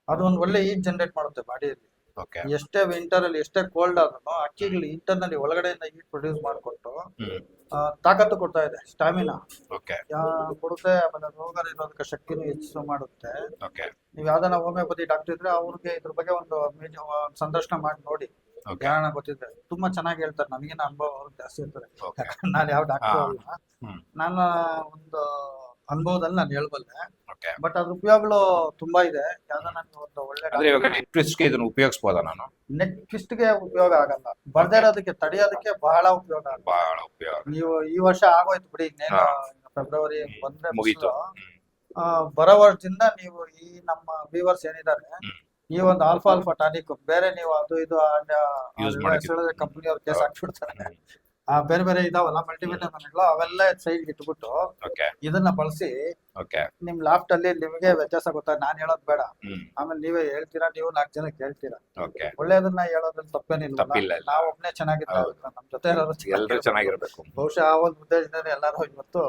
S2: ಅದು ಒಂದ್ ಒಳ್ಳೆ ಈಟ್ ಜನರೇಟ್ ಮಾಡುತ್ತೆ ಬಾಡಿಯಲ್ಲಿ. ಎಷ್ಟೇ ವಿಂಟರ್ ಅಲ್ಲಿ ಎಷ್ಟೇ ಕೋಲ್ಡ್ ಆದ್ರೂ ಅಕ್ಕಿಗಳು ಇಂಟರ್ನಲ್ಲಿ ಒಳಗಡೆಯಿಂದ ಹೀಟ್ ಪ್ರೊಡ್ಯೂಸ್ ಮಾಡಿಕೊಟ್ಟು ತಾಕತ್ತು ಕೊಡ್ತಾ ಇದೆ ಸ್ಟಾಮಿನಾ ಕೊಡುತ್ತೆ ಆಮೇಲೆ ರೋಗ ನಿರೋಧಕ ಶಕ್ತಿನೂ ಹೆಚ್ಚು ಮಾಡುತ್ತೆ. ನೀವು ಯಾವ್ದಾನ ಹೋಮಿಯೋಪತಿ ಡಾಕ್ಟರ್ ಇದ್ರೆ ಅವ್ರಿಗೆ ಇದ್ರ ಬಗ್ಗೆ ಒಂದು ಸಂದರ್ಶನ ಮಾಡಿ ನೋಡಿ. ಕಾರಣ ಗೊತ್ತಿದ್ರೆ ತುಂಬಾ ಚೆನ್ನಾಗಿ ಹೇಳ್ತಾರೆ ನನಗೇನು ಅನುಭವ ಜಾಸ್ತಿ ಇರ್ತಾರೆ ನಾನು ಯಾವ ಡಾಕ್ಟರ್. ಅಲ್ಲ. ನನ್ನ ಒಂದು ಅನುಭವದಲ್ಲಿ ನಾನು ಹೇಳ್ಬಲ್ಲೆ.
S1: ಓಕೆ
S2: ಬಟ್ ಅದ್ರ ಉಪಯೋಗಗಳು ತುಂಬಾ ಇದೆ. ಯಾವ್ದೋ ನನ್ಗೆ ಒಂದು ಒಳ್ಳೆ
S1: ಇವಾಗ ಇದನ್ನ ಉಪಯೋಗಿಸ್ಬೋದಾ ನಾನು?
S2: ನೆಕ್ಗೆ ಉಪಯೋಗ ಆಗಲ್ಲ. ಬರ್ದೇ ಇರೋದಕ್ಕೆ ತಡೆಯೋದಕ್ಕೆ ಬಹಳ ಉಪಯೋಗ ಆಗಲ್ಲ
S1: ಬಹಳ ಉಪಯೋಗ
S2: ನೀವು ಈ ವರ್ಷ ಆಗೋಯ್ತು ಬಿಡಿ ಇನ್ನೇನು ಫೆಬ್ರವರಿ ಬಂದ್ರೆ
S1: ಮುಗೀತು.
S2: ಬಿಸ್ಲು. ಆ, ಬರೋ ವರ್ಷದಿಂದ ನೀವು ಈ ನಮ್ಮ ವ್ಯೂವರ್ಸ್ ಏನಿದ್ದಾರೆ
S1: ಹ್ಮ್.
S2: ಈ ಒಂದು ಆಲ್ಫಾ ಆಲ್ಫಾ ಟಾನಿಕ್ ಬೇರೆ ನೀವು ಅದು ಇದು
S1: ಮಾಡಕ್ಕಿಲ್ಲ.
S2: ಕಂಪನಿ ಅವ್ರ ಕೇಸ್. ಹಾಕ್ಬಿಡ್ತಾರೆ. ಬೇರೆ ಬೇರೆ ಇದಾವಲ್ಲ ಮಲ್ಟಿವಿಟಮಿನ್ಗಳು ಅವೆಲ್ಲ ಸೈಡ್ ಇಟ್ಬಿಟ್ಟು
S1: ಓಕೆ
S2: ಇದನ್ನ ಬಳಸಿ
S1: ಓಕೆ
S2: ನಿಮ್ ಲಾಫ್ಟ್ ಅಲ್ಲಿ ನಿಮಗೆ ವ್ಯತ್ಯಾಸ ಗೊತ್ತಾ? ನಾನ್ ಹೇಳೋದ್ ಬೇಡ. ಆಮೇಲೆ ನೀವೇ ಹೇಳ್ತೀರಾ? ನೀವು ನಾಲ್ಕು ಜನ ಕೇಳ್ತೀರಾ?
S1: ಓಕೆ
S2: ಒಳ್ಳೇದನ್ನ ಹೇಳೋದ್ರಲ್ಲಿ ತಪ್ಪೇನಿಲ್ಲ. ನಾವ್ ಚೆನ್ನಾಗಿದ್ರೆ ನಮ್ ಜೊತೆ
S1: ಎಲ್ಲರೂ
S2: ಚೆನ್ನಾಗಿರ್ಬೇಕು. ಬಹುಶಃ ಆ ಒಂದು ಉದ್ದೇಶದಿಂದ ಎಲ್ಲರೂ ಇವತ್ತು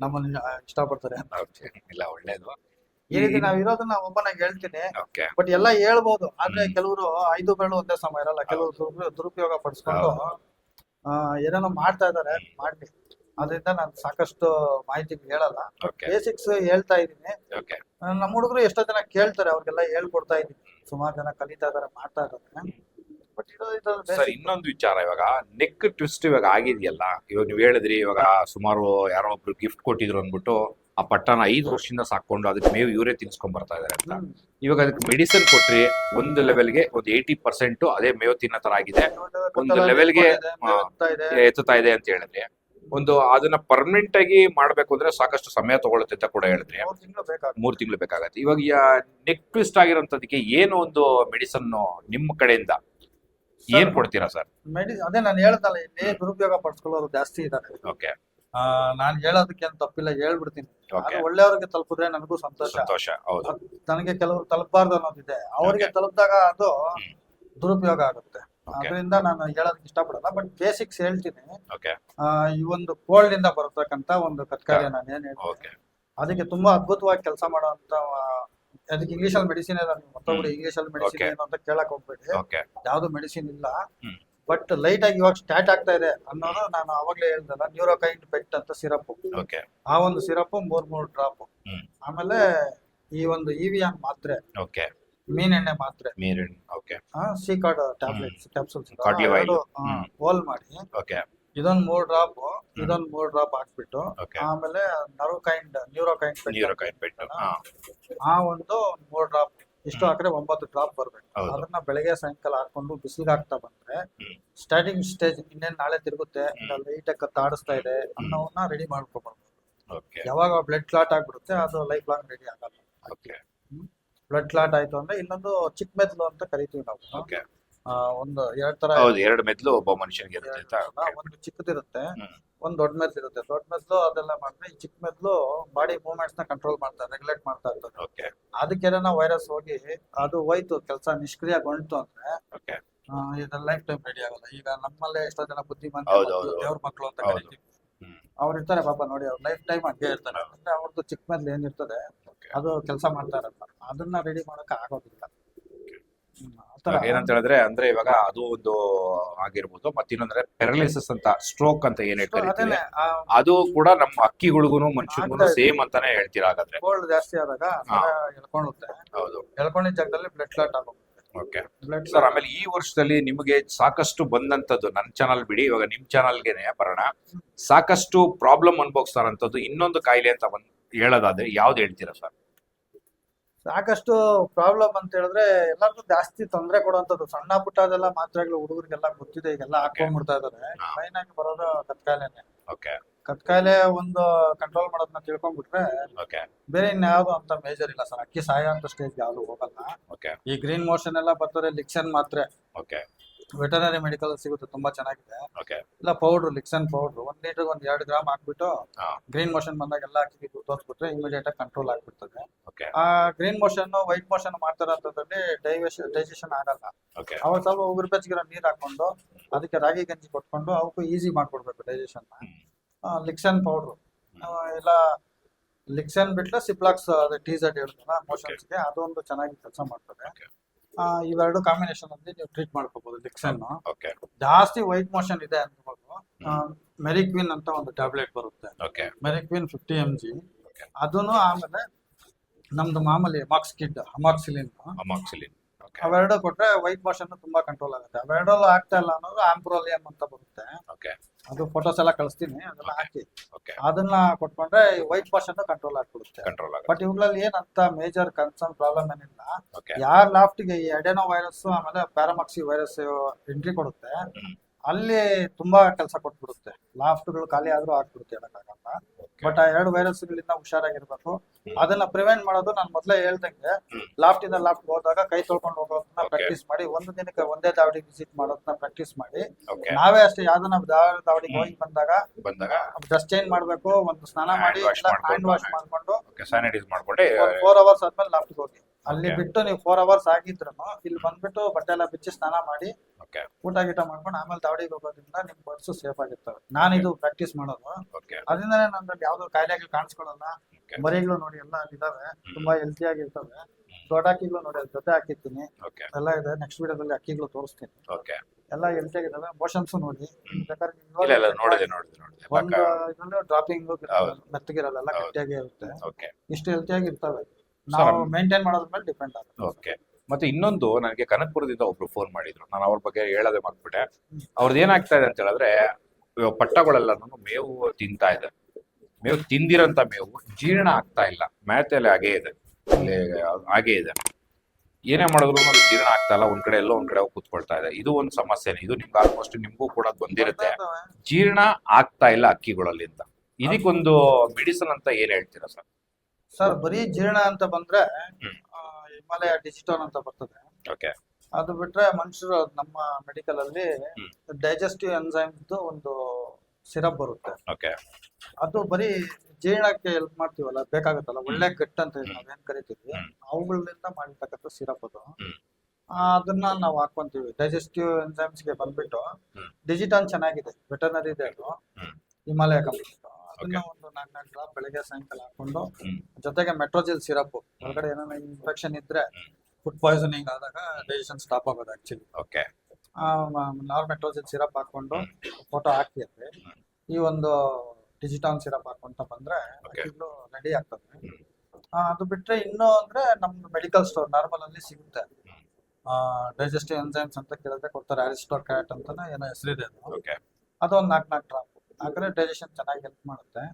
S2: ನಮ್ಮನ್ನ ಇಷ್ಟಪಡ್ತಾರೆ ಅಂತ.
S1: ಇಲ್ಲ ಒಳ್ಳೇದು.
S2: ಈ ರೀತಿ ನಾವ್ ಇರೋದನ್ನ ಒಬ್ಬನಾಗಿ ಹೇಳ್ತೀನಿ. ಬಟ್ ಎಲ್ಲ ಹೇಳ್ಬೋದು. ಆದ್ರೆ ಕೆಲವರು ಐದು ಬೇಳು ಒಂದೇ ಸಮಯ ಇರಲ್ಲ. ಕೆಲವರು ದುರುಪಯೋಗ- ಪಡಿಸ್ಕೊಂಡು ಏನೇನೋ ಮಾಡ್ತಾ ಇದ್ದಾರೆ ಮಾಡ್ಲಿ ಅದರಿಂದ ನಾನು ಸಾಕಷ್ಟು ಮಾಹಿತಿ ಹೇಳಲ್ಲ. ಬೇಸಿಕ್ಸ್ ಹೇಳ್ತಾ ಇದೀನಿ ನಮ್ಮ ಹುಡುಗರು ಎಷ್ಟೋ ಜನ ಕೇಳ್ತಾರೆ ಅವ್ರಿಗೆಲ್ಲ ಹೇಳ್ಕೊಡ್ತಾ ಇದೀನಿ ಸುಮಾರು ಜನ ಕಲಿತಾ ಇದಾರೆ ಮಾಡ್ತಾ ಇದ್ದಾರೆ
S1: ಸರ್ ಇನ್ನೊಂದು ವಿಚಾರ ಇವಾಗ. ನೆಕ್ ಟ್ವಿಸ್ಟ್ ಇವಾಗ ಆಗಿದೆಯಲ್ಲ? ಇವಾಗ ನೀವು ಹೇಳಿದ್ರಿ ಇವಾಗ ಸುಮಾರು ಯಾರೋ ಒಬ್ರು ಗಿಫ್ಟ್ ಕೊಟ್ಟಿದ್ರು ಅಂದ್ಬಿಟ್ಟು ಆ ಪಟ್ಟನ ಐದು ವರ್ಷದಿಂದ ಸಾಕೊಂಡು ಅದಕ್ಕೆ ಮೇವು ಇವರೇ ತಿನ್ಸ್ಕೊಂಡ್ ಬರ್ತಾ ಇದಾರೆ ಅಂತ. ಇವಾಗ ಅದಕ್ಕೆ ಮೆಡಿಸಿನ್ ಕೊಟ್ರಿ ಒಂದು ಲೆವೆಲ್ಗೆ ಒಂದು ಏಯ್ಟಿ ಪರ್ಸೆಂಟ್ ಅದೇ ಮೇವು ತಿನ್ನೋ ತರ ಆಗಿದೆ. ಒಂದು
S2: ಲೆವೆಲ್ಗೆ
S1: ಎತ್ತುತ್ತಾ ಇದೆ ಅಂತ ಹೇಳಿದ್ರೆ. ಒಂದು ಅದನ್ನ ಪರ್ಮನೆಂಟ್ ಆಗಿ ಮಾಡ್ಬೇಕು ಅಂದ್ರೆ ಸಾಕಷ್ಟು ಸಮಯ ತಗೊಳುತ್ತೆ ಅಂತ ಕೂಡ ಹೇಳಿದ್ರೆ.
S2: ಮೂರು ತಿಂಗಳು ಬೇಕಾಗುತ್ತೆ.
S1: ಮೂರ್ ತಿಂಗಳು ಬೇಕಾಗತ್ತೆ. ಇವಾಗ ನೆಕ್ ಟ್ವಿಸ್ಟ್ ಆಗಿರೋಂಥದಕ್ಕೆ ಏನು ಒಂದು ಮೆಡಿಸನ್ ನಿಮ್ಮ ಕಡೆಯಿಂದ? ಏನ್ ಕೊಡ್ತೀರಾ ಸರ್?
S2: ಅದೇ ನಾನು ಹೇಳ್ದಲ್ಲ ಇಲ್ಲಿ ದುರುಪಯೋಗ ಪಡಿಸ್ಕೊಳ್ಳೋರು ಜಾಸ್ತಿ ಇದ್ದಾರೆ.
S1: ಓಕೆ.
S2: ನಾನು ಹೇಳೋದಕ್ಕೆ ಏನು ತಪ್ಪಿಲ್ಲ ಹೇಳ್ಬಿಡ್ತೀನಿ. ಅದು ಒಳ್ಳೆಯವ್ರಿಗೆ ತಲುಪಿದ್ರೆ ನನಗೂ ಸಂತೋಷ.
S1: ಸಂತೋಷ ಹೌದು.
S2: ನನಗೆ ಕೆಲವರು ತಲುಪಬಾರ್ದು ಅನ್ನೋದಿದೆ. ಅವರಿಗೆ ತಲುಪಿದಾಗ ಅದು ದುರುಪಯೋಗ ಆಗುತ್ತೆ. ಅದರಿಂದ ನಾನು ಹೇಳೋದಕ್ಕೆ ಇಷ್ಟಪಡಲ್ಲ ಬಟ್ ಬೇಸಿಕ್ಸ್ ಹೇಳ್ತೀನಿ. ಈ ಒಂದು ಕೋಲ್ಡ್ ಇಂದ ಬರತಕ್ಕಂತ ಒಂದು ಕತ್ಕಾರ್ಯ ನಾನು ಏನ್ ಹೇಳ್ತೀನಿ. ಅದಕ್ಕೆ ತುಂಬಾ ಅದ್ಭುತವಾಗಿ ಕೆಲಸ ಮಾಡುವಂತ ಅದಕ್ಕೆ ಇಂಗ್ಲಿಷ್ ಅಲ್ಲಿ ಮೆಡಿಸಿನ್ ಇಲ್ಲ ಮತ್ತೊಬ್ರು ಇಂಗ್ಲಿಷ್ ಅಲ್ಲಿ ಮೆಡಿಸಿನ್. ಏನು ಅಂತ ಕೇಳಕ್ ಹೋಗ್ಬೇಡಿ. ಯಾವ್ದು ಮೆಡಿಸಿನ್ ಇಲ್ಲ. ಬಟ್ ಲೈಟ್ ಆಗಿ ಇವಾಗ ಸ್ಟಾರ್ಟ್ ಆಗ್ತಾ ಇದೆ ಅನ್ನೋದು ನಾನು ಅವಾಗಲೇ ಹೇಳ್ದಲ್ಲ ನ್ಯೂರೋಕೈಂಡ್ ಬೆಟ್ ಅಂತ ಸಿರಪ್
S1: ಓಕೆ
S2: ಆ ಒಂದು ಸಿರಪ್ ಮೂರ್ ಮೂರ್ ಡ್ರಾಪ್ ಆಮೇಲೆ ಈ ಒಂದು ಇವಿಯಾನ್ ಮಾತ್ರೆ.
S1: ಓಕೆ
S2: ಮೀನೆಣ್ಣೆ ಮಾತ್ರೆ.
S1: ಮೀನೆಣ್ಣೆ ಓಕೆ
S2: ಸಿ ಕಾರ್ಡ್ ಟ್ಯಾಬ್ಲೆಟ್ಸ್ ಕ್ಯಾಪ್ಸೂಲ್ಸ್. ಹೋಲ್ ಮಾಡಿ.
S1: ಓಕೆ
S2: ಇದೊಂದ್ ಮೂರ್ ಡ್ರಾಪ್ ಇದೊಂದ್ ಮೂರ್ ಡ್ರಾಪ್ ಹಾಕ್ಬಿಟ್ಟು ಆಮೇಲೆ
S1: ನರೋಕೈಂಡ್ ನ್ಯೂರೋಕೈಂಡ್
S2: ಆ ಒಂದು ಮೂರ್ ಡ್ರಾಪ್ ಇಷ್ಟು. ಹಾಕಿದ್ರೆ ಒಂಬತ್ತು ಡ್ರಾಪ್ ಬರ್ಬೇಕು.
S1: ಹೌದು.
S2: ಅದನ್ನ ಬೆಳಗ್ಗೆ ಸಾಯಂಕಾಲ ಹಾಕೊಂಡು ಬಿಸಿಲ್ಗೆ ಹಾಕ್ತಾ ಬಂದ್ರೆ
S1: ಹ್ಮ್.
S2: ಸ್ಟಾರ್ಟಿಂಗ್ ಸ್ಟೇಜ್ ಇನ್ನೇನ್ ನಾಳೆ ತಿರುಗುತ್ತೆ
S1: ಲೈಟಾಗಿ
S2: ಲೈಟ್ ತಾಡಿಸ್ತಾ ಇದೆ ಅನ್ನೋವನ್ನ ರೆಡಿ ಮಾಡ್ಕೊಬಾರ್ದು
S1: ಓಕೆ
S2: ಯಾವಾಗ ಬ್ಲಡ್ ಕ್ಲಾಟ್ ಆಗ್ಬಿಡುತ್ತೆ ಅದು ಲೈಫ್ ಲಾಂಗ್ ರೆಡಿ ಆಗಲ್ಲ.
S1: ಓಕೆ
S2: ಬ್ಲಡ್ ಕ್ಲಾಟ್ ಆಯ್ತು ಅಂದ್ರೆ ಇನ್ನೊಂದು ಚಿಕ್ಕ ಮೆದ್ಲು ಅಂತ ಕರಿತೀವಿ ನಾವು.
S1: ಓಕೆ
S2: ಒಂದು ಎರಡ್ ತರ
S1: ಹೌದು ಎರಡು ಮೆದ್ಲು ಒಬ್ಬ ಮನುಷ್ಯನಿಗೆ ಇರುತ್ತೆ. ಅಂತ
S2: ಒಂದು ಚಿಕ್ಕದಿರುತ್ತೆ
S1: ಹ್ಮ್.
S2: ಒಂದ್ ದೊಡ್ಡ ಮೆದ್ಲು ಇರುತ್ತೆ. ದೊಡ್ಡ ಮೆದ್ಲು ಅದೆಲ್ಲ ಮಾಡಿದ್ರೆ ಈ ಚಿಕ್ಕ ಮೆದ್ಲು ಬಾಡಿ ಮೂವ್ಮೆಂಟ್ಸ್ನ ಕಂಟ್ರೋಲ್ ಮಾಡ್ತಾರೆ ರೆಗ್ಯುಲೇಟ್ ಮಾಡ್ತಾ ಇರ್ತದೆ.
S1: ಓಕೆ
S2: ಅದಕ್ಕೆ ವೈರಸ್ ಹೋಗಿ ಅದು ಹೋಯ್ತು ಕೆಲಸ ನಿಷ್ಕ್ರಿಯ ನಿಷ್ಕ್ರಿಯಗೊಂಡ್ತು ಅಂದ್ರೆ
S1: ಓಕೆ
S2: ಆ, ಇದು ಲೈಫ್ ಟೈಮ್ ರೆಡಿ ಆಗಲ್ಲ. ಈಗ ನಮ್ಮಲ್ಲೇ ಎಷ್ಟೋ ಜನ ಬುದ್ಧಿಮಂತ
S1: ಹೌದು, ಹೌದು, ಹೌದು.
S2: ದೇವ್ರ ಮಕ್ಕಳು ಅಂತ
S1: ಹೌದು.
S2: ಕರಿತೀವಿ
S1: ಹ್ಮ್.
S2: ಅವ್ರು ಇರ್ತಾರೆ ಪಾಪ ನೋಡಿ ಅವ್ರ ಲೈಫ್ ಟೈಮ್ ಹಂಗೆ ಇರ್ತಾರೆ. ಅಂದ್ರೆ ಅವ್ರದ್ದು ಚಿಕ್ಕ ಮೆದ್ಲು ಏನಿರ್ತದೆ ಅದು ಕೆಲಸ ಮಾಡ್ತಾ ಇರಲ್ಲ. ಅದನ್ನ ರೆಡಿ ಮಾಡಕ್ ಆಗೋದಿಲ್ಲ. ಹ್ಮ್,
S1: ಏನಂತ ಹೇಳಿದ್ರೆ ಅಂದ್ರೆ ಇವಾಗ ಅದು ಒಂದು ಆಗಿರ್ಬೋದು ಮತ್ತಿನ್ನೊಂದ್ರೆ ಪ್ಯಾರಾಲಿಸಿಸ್ ಅಂತ ಸ್ಟ್ರೋಕ್ ಅಂತ ಏನ್ ಹೇಳ್ತಾರೆ ಅದು ಕೂಡ ನಮ್ಮ ಅಕ್ಕಿಗಳಿಗೂ ಮನುಷ್ಯರಿಗೂ ಸೇಮ್ ಅಂತಾನೆ ಹೇಳ್ತೀರಾ ಹಾಗಾದ್ರೆ?
S2: ಕೋಲ್ಡ್ ಜಾಸ್ತಿ ಆದಾಗ ಎಳ್ಕೊಳ್ಳುತ್ತೆ
S1: ಹೌದು.
S2: ಎಳ್ಕೊಂಡಿದ್ದ ಜಾಗದಲ್ಲಿ ಬ್ಲಡ್ ಕ್ಲಾಟ್ ಆಗುತ್ತೆ
S1: ಓಕೆ ಸರ್ ಆಮೇಲೆ ಈ ವರ್ಷದಲ್ಲಿ ನಿಮಗೆ ಸಾಕಷ್ಟು ಬಂದಂತದ್ದು ನನ್ನ ಚಾನಲ್ ಬಿಡಿ ಇವಾಗ ನಿಮ್ ಚಾನಲ್ಗೆನೆ ಬರೋಣ. ಸಾಕಷ್ಟು ಪ್ರಾಬ್ಲಮ್ ಅನ್ಭವಿಸ್ತಾರಂತದ್ದು ಇನ್ನೊಂದು ಕಾಯಿಲೆ ಅಂತ ಬಂದ್ ಹೇಳೋದಾದ್ರೆ ಯಾವ್ದು ಹೇಳ್ತೀರಾ ಸರ್
S2: ಸಾಕಷ್ಟು ಪ್ರಾಬ್ಲಮ್ ಅಂತ ಹೇಳಿದ್ರೆ ಎಲ್ಲರಿಗೂ ಜಾಸ್ತಿ ತೊಂದರೆ ಕೊಡುವಂಥದ್ದು. ಸಣ್ಣ ಪುಟ್ಟ ಅದೆಲ್ಲ ಮಾತ್ರೆಗಳು ಹುಡುಗರಿಗೆಲ್ಲ ಗೊತ್ತಿದೆ ಈಗೆಲ್ಲ ಹಾಕೊಂಡ್ಬಿಡ್ತಾ ಇದಾರೆ. ಮೈನ್ ಆಗಿ ಬರೋದು ಕತ್ಕಾಯಿಲೆನೆ
S1: ಓಕೆ
S2: ಕತ್ಕಾಯಿಲೆ ಒಂದು ಕಂಟ್ರೋಲ್ ಮಾಡೋದನ್ನ ತಿಳ್ಕೊಂಡ್ಬಿಟ್ರೆ
S1: ಓಕೆ
S2: ಬೇರೆ ಇನ್ಯಾವುದು ಅಂತ ಮೇಜರ್ ಇಲ್ಲ ಸರ್. ಅಕ್ಕಿ ಸಾಯ ಅಂತ ಸ್ಟೇಜ್ ಯಾವ್ದು ಹೋಗಲ್ಲ.
S1: ಓಕೆ
S2: ಈ ಗ್ರೀನ್ ಮೋಷನ್ ಎಲ್ಲ ಬರ್ತಾರೆ ಲಿಕ್ಷನ್ ಮಾತ್ರೆ.
S1: ಓಕೆ
S2: ವೆಟನರಿ ಮೆಡಿಕಲ್ ಸಿಗುತ್ತೆ ತುಂಬಾ ಚೆನ್ನಾಗಿದೆ.
S1: ಓಕೆ
S2: ಇಲ್ಲ ಪೌಡ್ರ್ ಲಿಕ್ಸನ್ ಪೌಡ್ರ್ ಒಂದ್ ಲೀಟರ್ ಒಂದ್ ಎರಡು ಗ್ರಾಮ್ ಹಾಕ್ಬಿಟ್ಟು
S1: ಹಾ.
S2: ಗ್ರೀನ್ ಮೋಷನ್ ಬಂದಾಗ ಎಲ್ಲ ಹಾಕಿ ತೋರಿಸ್ಬಿಟ್ರೆ ಇಮಿಡಿಯೇಟ್ ಆಗಿ ಕಂಟ್ರೋಲ್ ಆಗ್ಬಿಡ್ತದೆ.
S1: ಓಕೆ
S2: ಆ ಗ್ರೀನ್ ಮೋಷನ್ ವೈಟ್ ಮೋಷನ್ ಮಾಡ್ತಾರಂತದ್ರಲ್ಲಿ ಡೈವೇಶನ್ ಡೈಜೆಷನ್ ಆಗಲ್ಲ.
S1: ಓಕೆ
S2: ಅವಾಗ ಸ್ವಲ್ಪ ಉಗುರು ಬೆಚ್ಚಗಿರೋ ನೀರ್ ಹಾಕೊಂಡು ಅದಕ್ಕೆ ರಾಗಿ ಗಂಜಿ ಕೊಟ್ಕೊಂಡು ಅವಕ್ಕೂ ಈಸಿ ಮಾಡ್ಕೊಡ್ಬೇಕು ಡೈಜೆಷನ್ ಲಿಕ್ಸನ್ ಪೌಡ್ರು ಇಲ್ಲ ಲಿಕ್ಸನ್ ಬಿಟ್ರೆ ಸಿಪ್ಲಾಕ್ಸ್ ಅದೇ ಟೀಸರ್ಟ್ ಹೇಳ್ತಲ್ಲ ಮೋಷನ್ಸ್ಗೆ ಅದೊಂದು ಚೆನ್ನಾಗಿ ಕೆಲಸ ಮಾಡ್ತದೆ.
S1: Okay.
S2: ಇವೆರಡು ಕಾಂಬಿನೇಷನ್ ಅಲ್ಲಿ ನೀವು ಟ್ರೀಟ್ ಮಾಡ್ಕೋಬಹುದು ಡಿಕ್ಸನ್
S1: ಓಕೆ
S2: ಜಾಸ್ತಿ ವೈಟ್ ಮೋಷನ್ ಇದೆ ಅನ್ಬೋದು ಮೆರಿಕ್ವಿನ್ ಅಂತ ಒಂದು ಟ್ಯಾಬ್ಲೆಟ್ ಬರುತ್ತೆ.
S1: ಓಕೆ
S2: ಮೆರಿಕ್ವಿನ್ ಫಿಫ್ಟಿ ಎಂ ಜಿ. ಅದನ್ನು ಆಮೇಲೆ ನಮ್ದು ಮಾಮೂಲಿ ಮಾಕ್ಸ್ ಕಿಡ್ ಅಮಾಕ್ಸಿಲಿನ್
S1: ಅಮಾಕ್ಸಿಲಿನ್
S2: ಅವೆರಡು ಕೊಟ್ರೆ ವೈಟ್ ವಾಶ್ ಅನ್ನು ತುಂಬಾ ಕಂಟ್ರೋಲ್ ಆಗುತ್ತೆ. ಅವೆರಡಲ್ಲೂ ಆಗ್ತಾ ಇಲ್ಲ ಅನ್ನೋದು ಆಂಪ್ರೋಲಿಯಂ ಅಂತ ಬರುತ್ತೆ.
S1: ಓಕೆ
S2: ಅದು ಫೋಟೋಸ್ ಎಲ್ಲ ಕಳಿಸ್ತೀನಿ ಅದೆಲ್ಲ ಹಾಕಿ.
S1: ಓಕೆ
S2: ಅದನ್ನ ಕೊಟ್ಕೊಂಡ್ರೆ ವೈಟ್ ವಾಶ್ ಅನ್ನು ಕಂಟ್ರೋಲ್ ಆಗ್ಬಿಡುತ್ತೆ.
S1: ಕಂಟ್ರೋಲ್ ಆಗುತ್ತೆ.
S2: ಬಟ್ ಇವುಗಳಲ್ಲಿ ಏನಂತ ಮೇಜರ್ ಕನ್ಸರ್ನ್ ಪ್ರಾಬ್ಲಮ್ ಏನಿಲ್ಲ.
S1: ಓಕೆ
S2: ಯಾರ ಲಾಫ್ಟ್ಗೆ ಈ ಅಡೆನೋ ವೈರಸ್ ಆಮೇಲೆ ಪ್ಯಾರಾಮಾಕ್ಸಿ ವೈರಸ್ ಎಂಟ್ರಿ ಕೊಡುತ್ತೆ. ಅಲ್ಲಿ ತುಂಬಾ ಕೆಲಸ ಕೊಟ್ಬಿಡುತ್ತೆ. ಲಾಫ್ಟ್ಗಳು ಖಾಲಿ ಆದ್ರೂ ಆಗ್ಬಿಡುತ್ತೆ ಹೇಳಕ್ಕಾಗಲ್ಲ. ಬಟ್ ಆ ಎರಡು ವೈರಸ್ಗಳಿಂದ ಹುಷಾರಾಗಿರ್ಬೇಕು. ಅದನ್ನ ಪ್ರಿವೆಂಟ್ ಮಾಡೋದು ನಾನು ಮೊದಲೇ ಹೇಳ್ದಂಗೆ. ಲಾಫ್ಟ್ ಇಂದ ಲಾಫ್ಟ್ ಹೋದಾಗ ಕೈ ತೊಳ್ಕೊಂಡು ಹೋಗೋದನ್ನ. ಪ್ರಾಕ್ಟೀಸ್ ಮಾಡಿ ಒಂದು ದಿನಕ್ಕೆ ಒಂದೇ ದಾವಡಿ ವಿಸಿಟ್ ಮಾಡೋದನ್ನ ಪ್ರಾಕ್ಟೀಸ್ ಮಾಡಿ. ನಾವೇ ಅಷ್ಟೇ ಯಾವ್ದನ್ನ ದಾವಡಿ ದಾವಡಿಗೆ ಹೋಗಿ ಬಂದಾಗ
S1: ಬಂದಾಗ
S2: ಡ್ರೆಸ್ ಚೇಂಜ್ ಮಾಡ್ಬೇಕು ಒಂದು ಸ್ನಾನ ಮಾಡಿ ಹ್ಯಾಂಡ್ ವಾಶ್ ಮಾಡ್ಕೊಂಡು ಫೋರ್ ಅವರ್ಸ್ ಆದ್ಮೇಲೆ ಲಾಫ್ಟ್ಗೆ ಹೋಗಿ. ಅಲ್ಲಿ ಬಿಟ್ಟು ನೀವು ಫೋರ್ ಅವರ್ಸ್ ಆಗಿದ್ರು ಇಲ್ಲಿ ಬಂದ್ಬಿಟ್ಟು ಬಟ್ಟೆ ಎಲ್ಲ ಬಿಚ್ಚಿ ಸ್ನಾನ ಮಾಡಿ
S1: ಓಕೆ
S2: ಊಟ ಗೀಟ ಮಾಡ್ಕೊಂಡು ಆಮೇಲೆ ದಾವಡಿಗೆ ಹೋಗೋದ್ರಿಂದ ನಿಮ್ ಬರ್ಡ್ಸ್ ಸೇಫ್ ಆಗಿರ್ತವೆ ನಾನು ಇದು ಪ್ರಾಕ್ಟೀಸ್ ಮಾಡೋದು.
S1: ಓಕೆ
S2: ಅದರಿಂದನೇ ನನ್ನಲ್ಲಿ ಯಾವ್ದು ಕಾಯಿಲೆಗಳು ಕಾಣಿಸ್ಕೊಳ್ಳಲ್ಲ. ಮರಿಗಳು ನೋಡಿ ಎಲ್ಲ ಇದಾವೆ. ತುಂಬಾ ಹೆಲ್ತಿ ಆಗಿರ್ತವೆ ದೊಡ್ಡ ಅಕ್ಕಿಗಳು ನೋಡಿ ಅದ್ರ ಜೊತೆ ಹಾಕಿರ್ತೀನಿ. ಎಲ್ಲ ಇದೆ. ನೆಕ್ಸ್ಟ್ ವಿಡಿಯೋದಲ್ಲಿ ಅಕ್ಕಿಗಳು ತೋರಿಸ್ತೀನಿ.
S1: ಓಕೆ
S2: ಎಲ್ಲ ಹೆಲ್ತಿ ಆಗಿದಾವೆ ಮೋಷನ್ಸ್ ನೋಡಿ. ಒಂದು ಡ್ರಾಪಿಂಗ್. ಮೆತ್ತಗಿರಲ್ಲ ಎಲ್ಲ ಗಟ್ಟಿಯಾಗಿ ಇರುತ್ತೆ. ಇಷ್ಟು ಹೆಲ್ತಿಯಾಗಿ ಇರ್ತವೆ. ನಾವು ಮೇಂಟೈನ್ ಮಾಡೋದ್ರ ಮೇಲೆ ಡಿಪೆಂಡ್ ಆಗುತ್ತೆ.
S1: ಓಕೆ ಮತ್ತೆ ಇನ್ನೊಂದು ನನಗೆ ಕನಕಪುರದಿಂದ ಒಬ್ರು ಫೋನ್ ಮಾಡಿದ್ರು. ನಾನು ಅವ್ರ ಬಗ್ಗೆ ಹೇಳೋದೇ ಮಾಡ್ಬಿಟ್ಟೆ ಅವ್ರದ್ದು ಏನಾಗ್ತಾ ಇದೆ ಅಂತ ಹೇಳಿದ್ರೆ ಪಟ್ಟಗಳೆಲ್ಲನೂ ಪಟ್ಟಗಳೆಲ್ಲ ಮೇವು ತಿಂತಾ ಇದೆ. ಮೇವು ತಿಂದಿರಂತ ಮೇವು ಜೀರ್ಣ ಆಗ್ತಾ ಇಲ್ಲ. ಮ್ಯಾತೆಲೆ ಹಾಗೇ ಇದೆ. ಇಲ್ಲಿ ಹಾಗೇ ಇದೆ. ಏನೇ ಮಾಡಿದ್ರು ಅದು ಜೀರ್ಣ ಆಗ್ತಾ ಇಲ್ಲ. ಒಂದ್ ಕಡೆ ಎಲ್ಲೋ ಒಂದ್ ಕಡೆ ಹೋಗಿ ಕೂತ್ಕೊಳ್ತಾ ಇದೆ. ಇದು ಒಂದು ಸಮಸ್ಯೆ. ಇದು ನಿಮ್ಗೆ ಆಲ್ಮೋಸ್ಟ್ ನಿಮ್ಗೂ ಕೂಡ ಬಂದಿರುತ್ತೆ. ಜೀರ್ಣ ಆಗ್ತಾ ಇಲ್ಲ ಅಕ್ಕಿಗಳಲ್ಲಿ ಅಂತ. ಇದಕ್ಕೊಂದು ಮೆಡಿಸನ್ ಅಂತ ಏನ್ ಹೇಳ್ತೀರಾ ಸರ್?
S2: ಸರ್ ಬರೀ ಜೀರ್ಣ ಅಂತ ಬಂದ್ರೆ
S1: ಹ್ಮ್.
S2: ಆ, ಹಿಮಾಲಯ ಡಿಜಿಟಲ್ ಅಂತ ಬರ್ತದೆ
S1: ಓಕೆ
S2: ಅದು ಬಿಟ್ರೆ ಮನುಷ್ಯರು ನಮ್ಮ ಮೆಡಿಕಲ್ ಅಲ್ಲಿ
S1: ಹ್ಮ್.
S2: ಡೈಜೆಸ್ಟಿವ್ ಎನ್ಸೈಮ್ಸ್ ಒಂದು ಸಿರಪ್ ಬರುತ್ತೆ
S1: ಓಕೆ
S2: ಅದು ಬರೀ ಜೀರ್ಣಕ್ಕೆ ಹೆಲ್ಪ್ ಮಾಡ್ತೀವಲ್ಲ ಬೇಕಾಗುತ್ತಲ್ಲ ಒಳ್ಳೆ ಗಟ್ ಅಂತ
S1: ಹೇಳಿ
S2: ನಾವೇನ್ ಕರಿತೀವಿ
S1: ಹ್ಮ್.
S2: ಅವುಗಳಿಂದ ಮಾಡಿರ್ತಕ್ಕಂಥ ಸಿರಪ್ ಅದು
S1: ಹ್ಮ್.
S2: ಆ, ಅದನ್ನ ನಾವು ಹಾಕೊಂತೀವಿ ಡೈಜೆಸ್ಟಿವ್ ಎನ್ಸೈಮ್ಸ್ಗೆ ಬಂದ್ಬಿಟ್ಟು
S1: ಹ್ಮ್.
S2: ಡಿಜಿಟಲ್ ಚೆನ್ನಾಗಿದೆ ವೆಟರ್ನರಿ ಇದೆ ಅದು
S1: ಹ್ಮ್.
S2: ಹಿಮಾಲಯ ಕಂಪನಿ ಅದನ್ನ ಒಂದು ನಾಲ್ಕು ನಾಲ್ಕು ಡ್ರಾಪ್ ಬೆಳಗ್ಗೆ ಸಾಯಂಕಾಲ ಹಾಕೊಂಡು ಜೊತೆಗೆ ಮೆಟ್ರೋಜಿಲ್ ಸಿರಪ್ ಹೊರಗಡೆ ಏನೋ ಇನ್ಫೆಕ್ಷನ್ ಇದ್ರೆ ಫುಡ್ ಪಾಯ್ಸನಿಂಗ್ ಆದಾಗ ಡೈಜೆಷನ್ ಸ್ಟಾಪ್ ಆಗೋದು actually
S1: okay
S2: normal Metrogyl syrup ಹಾಕೊಂಡು ಫೋಟೋ ಹಾಕಿ ಈ ಒಂದು ಡಿಜಿಟಾನ್ ಸಿರಪ್ ಹಾಕೊಂತ ಬಂದ್ರೆ. ರೆಡಿ ಆಗ್ತದೆ. ಆ, ಅದು ಬಿಟ್ರೆ ಇನ್ನು ಅಂದ್ರೆ ನಮ್ದು ಮೆಡಿಕಲ್ ಸ್ಟೋರ್ ನಾರ್ಮಲ್ ಅಲ್ಲಿ ಸಿಗುತ್ತೆ. ಡೈಜೆಸ್ಟಿವ್ ಎನ್ಸೈಮ್ಸ್ ಅಂತ ಕೇಳಿದ್ರೆ ಕೊಡ್ತಾರೆ ಅರಿಸ್ಟೋ ಕ್ಯಾಟ್ ಅಂತಾನೆ ಏನೋ ಹೆಸರಿದೆ ಅದು.
S1: ಓಕೆ
S2: ಅದೊಂದು ನಾಲ್ಕು ನಾಲ್ಕು ಡ್ರಾಪ್ ಹಾಕಿದ್ರೆ ಡೈಜೆಷನ್ ಚೆನ್ನಾಗಿ ಹೆಲ್ಪ್ ಮಾಡುತ್ತೆ.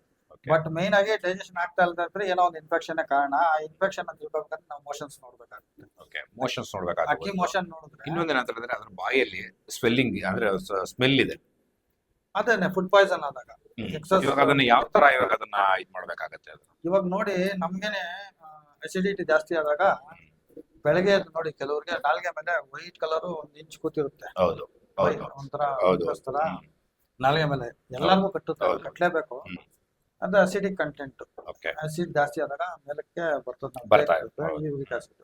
S2: ಬಟ್ ಮೇನ್ ಆಗಿ ಡೈಜೆಷನ್ ಆಗ್ತಾ ಇಲ್ಲದ್ರೆ ಏನೋ ಒಂದು ಇನ್ಫೆಕ್ಷನ್ ಕಾರಣ ಆ ಇನ್ಫೆಕ್ಷನ್ ಅಂತ ತಿಳ್ಕೊಬೇಕಾದ್ರೆ ನಾವು ಮೋಷನ್ಸ್ ನೋಡ್ಬೇಕಾಗುತ್ತೆ.
S1: ಓಕೆ ಮೋಷನ್ಸ್
S2: ಅಕ್ಕಿ
S1: ನೋಡ್ಬೇಕಾಗುತ್ತೆ
S2: ಮೋಷನ್ ನೋಡಿದ್ರೆ
S1: ಇನ್ನೊಂದೇನಂತ ಹೇಳಿದ್ರೆ ಅದ್ರ ಬಾಯಲ್ಲಿ ಸ್ವೆಲ್ಲಿಂಗ್ ಅಂದ್ರೆ ಸ್ಮೆಲ್ ಇದೆ.
S2: ಅದೇನೆ ಫುಡ್ ಪಾಯ್ಸನ್ ಆದಾಗ.
S1: ಇವಾಗ ಅದನ್ನ ಯಾವ ತರ ಇವಾಗ ಅದನ್ನ ಇದ್ ಮಾಡ್ಬೇಕಾಗತ್ತೆ ಅದು?
S2: ಇವಾಗ ನೋಡಿ ನಮ್ಗೇನೆ ಅಸಿಡಿಟಿ ಜಾಸ್ತಿ ಆದಾಗ ಬೆಳಗ್ಗೆ ನೋಡಿ ಕೆಲವ್ರಿಗೆ ನಾಲ್ಗೆ ಮೇಲೆ ವೈಟ್ ಕಲರ್ ಒಂದ್ ಇಂಚ್ ಕೂತಿರುತ್ತೆ.
S1: ಹೌದು ಹೌದು
S2: ಒಂಥರ
S1: ಹೌದು.
S2: ನಾಲ್ಗೆ ಮೇಲೆ ಎಲ್ಲರಿಗೂ ಕಟ್ಟುತ್ತೆ
S1: ಹೌದು. ಹ್ಮ್.
S2: ಅದು ಅಸಿಡಿಕ್ ಕಂಟೆಂಟ್
S1: ಓಕೆ
S2: ಆಸಿಡ್ ಜಾಸ್ತಿ ಆದಾಗ ಮೇಲಕ್ಕೆ ಬರ್ತದೆ. ನಮ್ಗೆ
S1: ಬರ್ತಾ ಇದೆ,
S2: ಬೇಕಾಗುತ್ತೆ,
S1: ಹೌದು.
S2: ಯೂರಿಕ್ ಆಸಿಡ್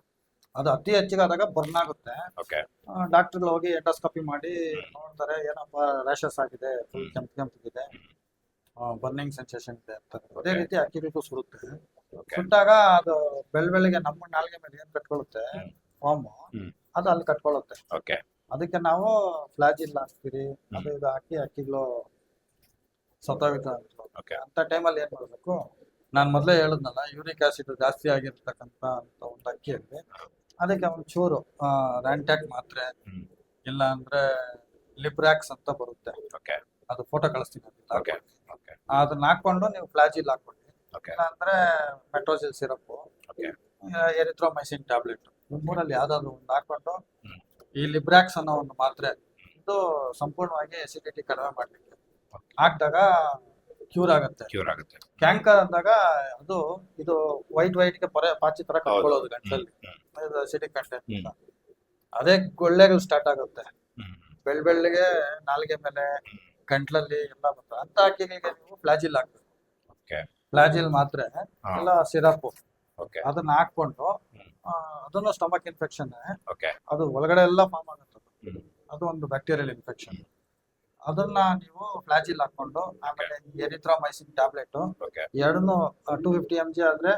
S2: ಅದು ಅತಿ ಹೆಚ್ಚಿಗೆ ಆದಾಗ ಬರ್ನ್ ಆಗುತ್ತೆ
S1: ಓಕೆ
S2: ಡಾಕ್ಟರ್ಗಳು ಹೋಗಿ ಎಂಡೋಸ್ಕೋಪಿ ಮಾಡಿ ನೋಡ್ತಾರೆ ಏನಪ್ಪ ರ್ಯಾಷಸ್ ಆಗಿದೆ ಫುಲ್ ಕೆಂಪು ಕೆಂಪಗಿದೆ ಬರ್ನಿಂಗ್ ಸೆನ್ಸೇಷನ್ ಇದೆ ಅಂತ ಅದೇ
S1: Okay.
S2: ರೀತಿ ಅಕ್ಕಿಗೂ ಸುರುತ್ತೆ
S1: ಓಕೆ
S2: ಸುಟ್ಟಾಗ ಅದು ಬೆಳ್ ಬೆಳಿಗ್ಗೆ ನಮ್ಮ ನಾಲ್ಗೆ ಮೇಲೆ ಏನ್ ಕಟ್ಕೊಳ್ಳುತ್ತೆ
S1: ಹ್ಮ್.
S2: ಫಾರ್ಮು
S1: ಹ್ಮ್.
S2: ಅದು ಅಲ್ಲಿ ಕಟ್ಕೊಳ್ಳುತ್ತೆ
S1: ಓಕೆ
S2: ಅದಕ್ಕೆ ನಾವು ಫ್ಲಾಜಿಲ್ ಹಾಕ್ತೀರಿ ಅದು ಇದು ಹಾಕಿ ಅಕ್ಕಿಗಳು ಸತ್ತೋಗುತ್ತೆ
S1: ಓಕೆ.
S2: ಅಂತ ಟೈಮಲ್ಲಿ ಏನ್ ಮಾಡ್ಬೇಕು ನಾನು ಮೊದಲೇ ಹೇಳಿದ್ನಲ್ಲ ಯೂರಿಕ್ ಆಸಿಡ್ ಜಾಸ್ತಿ ಆಗಿರ್ತಕ್ಕಂಥ ಅಂತ ಒಂದು ಅಕ್ಕಿಯಲ್ಲಿ ಅದಕ್ಕೆ ಒಂದು ಚೂರು ರ್ಯಾಂಟ್ಯಾಕ್ ಮಾತ್ರೆ
S1: ಹ್ಮ್.
S2: ಇಲ್ಲ ಅಂದ್ರೆ ಲಿಬ್ರಾಕ್ಸ್ ಅಂತ ಬರುತ್ತೆ.
S1: ಓಕೆ.
S2: ಅದು ಫೋಟೋ ಕಳಿಸ್ತೀನಿ ಅದನ್ನ
S1: ಓಕೆ ಓಕೆ.
S2: ಅದನ್ನ ಹಾಕೊಂಡು ನೀವು ಫ್ಲಾಜಿಲ್ ಹಾಕೊಳ್ಳಿ
S1: ಓಕೆ.
S2: ಇಲ್ಲ ಅಂದ್ರೆ Metrogyl syrup
S1: okay.
S2: Erythromycin tablet ಮೂರಲ್ಲಿ ಯಾವ್ದಾದ್ರು ಒಂದು ಹಾಕೊಂಡು. ಈ ಲಿಬ್ರಾಕ್ಸ್ ಅನ್ನೋ ಒಂದು ಮಾತ್ರೆ ಇದು ಸಂಪೂರ್ಣವಾಗಿ ಎಸಿಡಿಟಿ ಕಡಿಮೆ ಮಾಡ್ಲಿಕ್ಕೆ. ಹಾಕಿದಾಗ ಕ್ಯೂರ್ ಆಗುತ್ತೆ.
S1: ಕ್ಯೂರ್ ಆಗುತ್ತೆ.
S2: ಕ್ಯಾಂಕರ್ ಅಂದಾಗ ಅದು ಇದು ವೈಟ್ ವೈಟ್ಗೆ ಪರ ಪಾಚಿ ತರ ಕಟ್ಕೊಳ್ಳೋದು ಗಂಟಲಲ್ಲಿ. ಅಸಿಡಿಕ್ ಕಂಟೆಂಟ್ ಅದೇ ಗೊಳ್ಳೆಗಳು ಸ್ಟಾರ್ಟ್ ಆಗುತ್ತೆ. ಬೆಳ್ ಬೆಳ್ಳಿಗೆ ನಾಲ್ಗೆ ಮೇಲೆ ಗಂಟ್ಲಲ್ಲಿ ಎಲ್ಲ ಬರ್ತದೆ ಅಂತ ಹಾಕಿ ನೀವು ಫ್ಲಾಜಿಲ್ ಹಾಕ್ಬೇಕು. ಫ್ಲಾಜಿಲ್ ಮಾತ್ರೆ ಎಲ್ಲ ಸಿರಪ್
S1: ಓಕೆ
S2: ಅದನ್ನ ಹಾಕೊಂಡು ಅದನ್ನು ಸ್ಟಮಕ್ ಇನ್ಫೆಕ್ಷನ್
S1: ಓಕೆ
S2: ಅದು ಒಳಗಡೆ ಎಲ್ಲ ಫಾರ್ಮ್ ಆಗುತ್ತೆ. ಅದು. ಅದು ಒಂದು ಬ್ಯಾಕ್ಟೀರಿಯಲ್ ಇನ್ಫೆಕ್ಷನ್ ಅದನ್ನ ನೀವು ಫ್ಲಾಜಿಲ್ ಹಾಕೊಂಡು ಆಮೇಲೆ ಎರಿಥ್ರಾಮೈಸಿನ್ ಟ್ಯಾಬ್ಲೆಟ್
S1: ಓಕೆ
S2: ಎರಡನ್ನು ಟೂ ಫಿಫ್ಟಿ ಎಂ ಜಿ ಆದ್ರೆ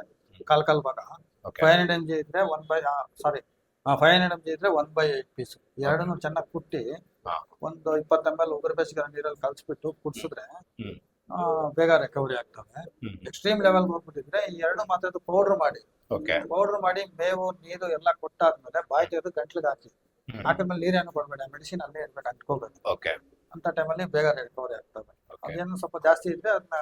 S2: ಕಾಲ್ ಕಾಲ್ ಭಾಗ.
S1: Okay
S2: five hundred M G ಇದ್ರೆ one by sorry five hundred M G ಇದ್ರೆ ಒನ್ ಬೈ ಏಟ್ ಪೀಸ್ ಎರಡನ್ನು ಚೆನ್ನಾಗಿ ಕುಟ್ಟಿ
S1: ಹಾ.
S2: ಒಂದು ಇಪ್ಪತ್ತು ಉಗ್ರ ಎಲ್ ಉಗುರು ಬೇಸಿಗೆ ನೀರಲ್ಲಿ ಕಲ್ಸ್ಬಿಟ್ಟು ಕುಡ್ಸಿದ್ರೆ
S1: ಹ್ಮ್.
S2: ಆ, ಬೇಗ ರಿಕವರಿ ಆಗ್ತವೆ. ಎಕ್ಸ್ಟ್ರೀಮ್ ಲೆವೆಲ್ ಹೋಗ್ಬಿಟ್ಟಿದ್ರೆ ಈ ಎರಡು ಮಾತ್ರ ಪೌಡರ್ ಮಾಡಿ.
S1: ಓಕೆ
S2: ಪೌಡರ್ ಮಾಡಿ ಮೇವು ನೀರು ಎಲ್ಲ ಕೊಟ್ಟಾದ್ಮೇಲೆ ಬಾಯಿ ತೆಗೆದು ಗಂಟ್ಲಿಗೆ ಹಾಕಿ. ಹಾಕಿದ್ಮೇಲೆ ನೀರೇನು ಕೊಡ್ಬೇಡ ಮೆಡಿಸಿನ್ ಅಲ್ಲೇ ಇರ್ಬೇಕು ಅಂಟ್ಕೋಬೇಕು
S1: ಓಕೆ
S2: ಅಂತ ಟೈಮಲ್ಲಿ ಬೇಗ ರಿಕವರಿ ಆಗ್ತವೆ. ಅದೇನು ಸ್ವಲ್ಪ ಜಾಸ್ತಿ ಇದ್ರೆ ಅದನ್ನ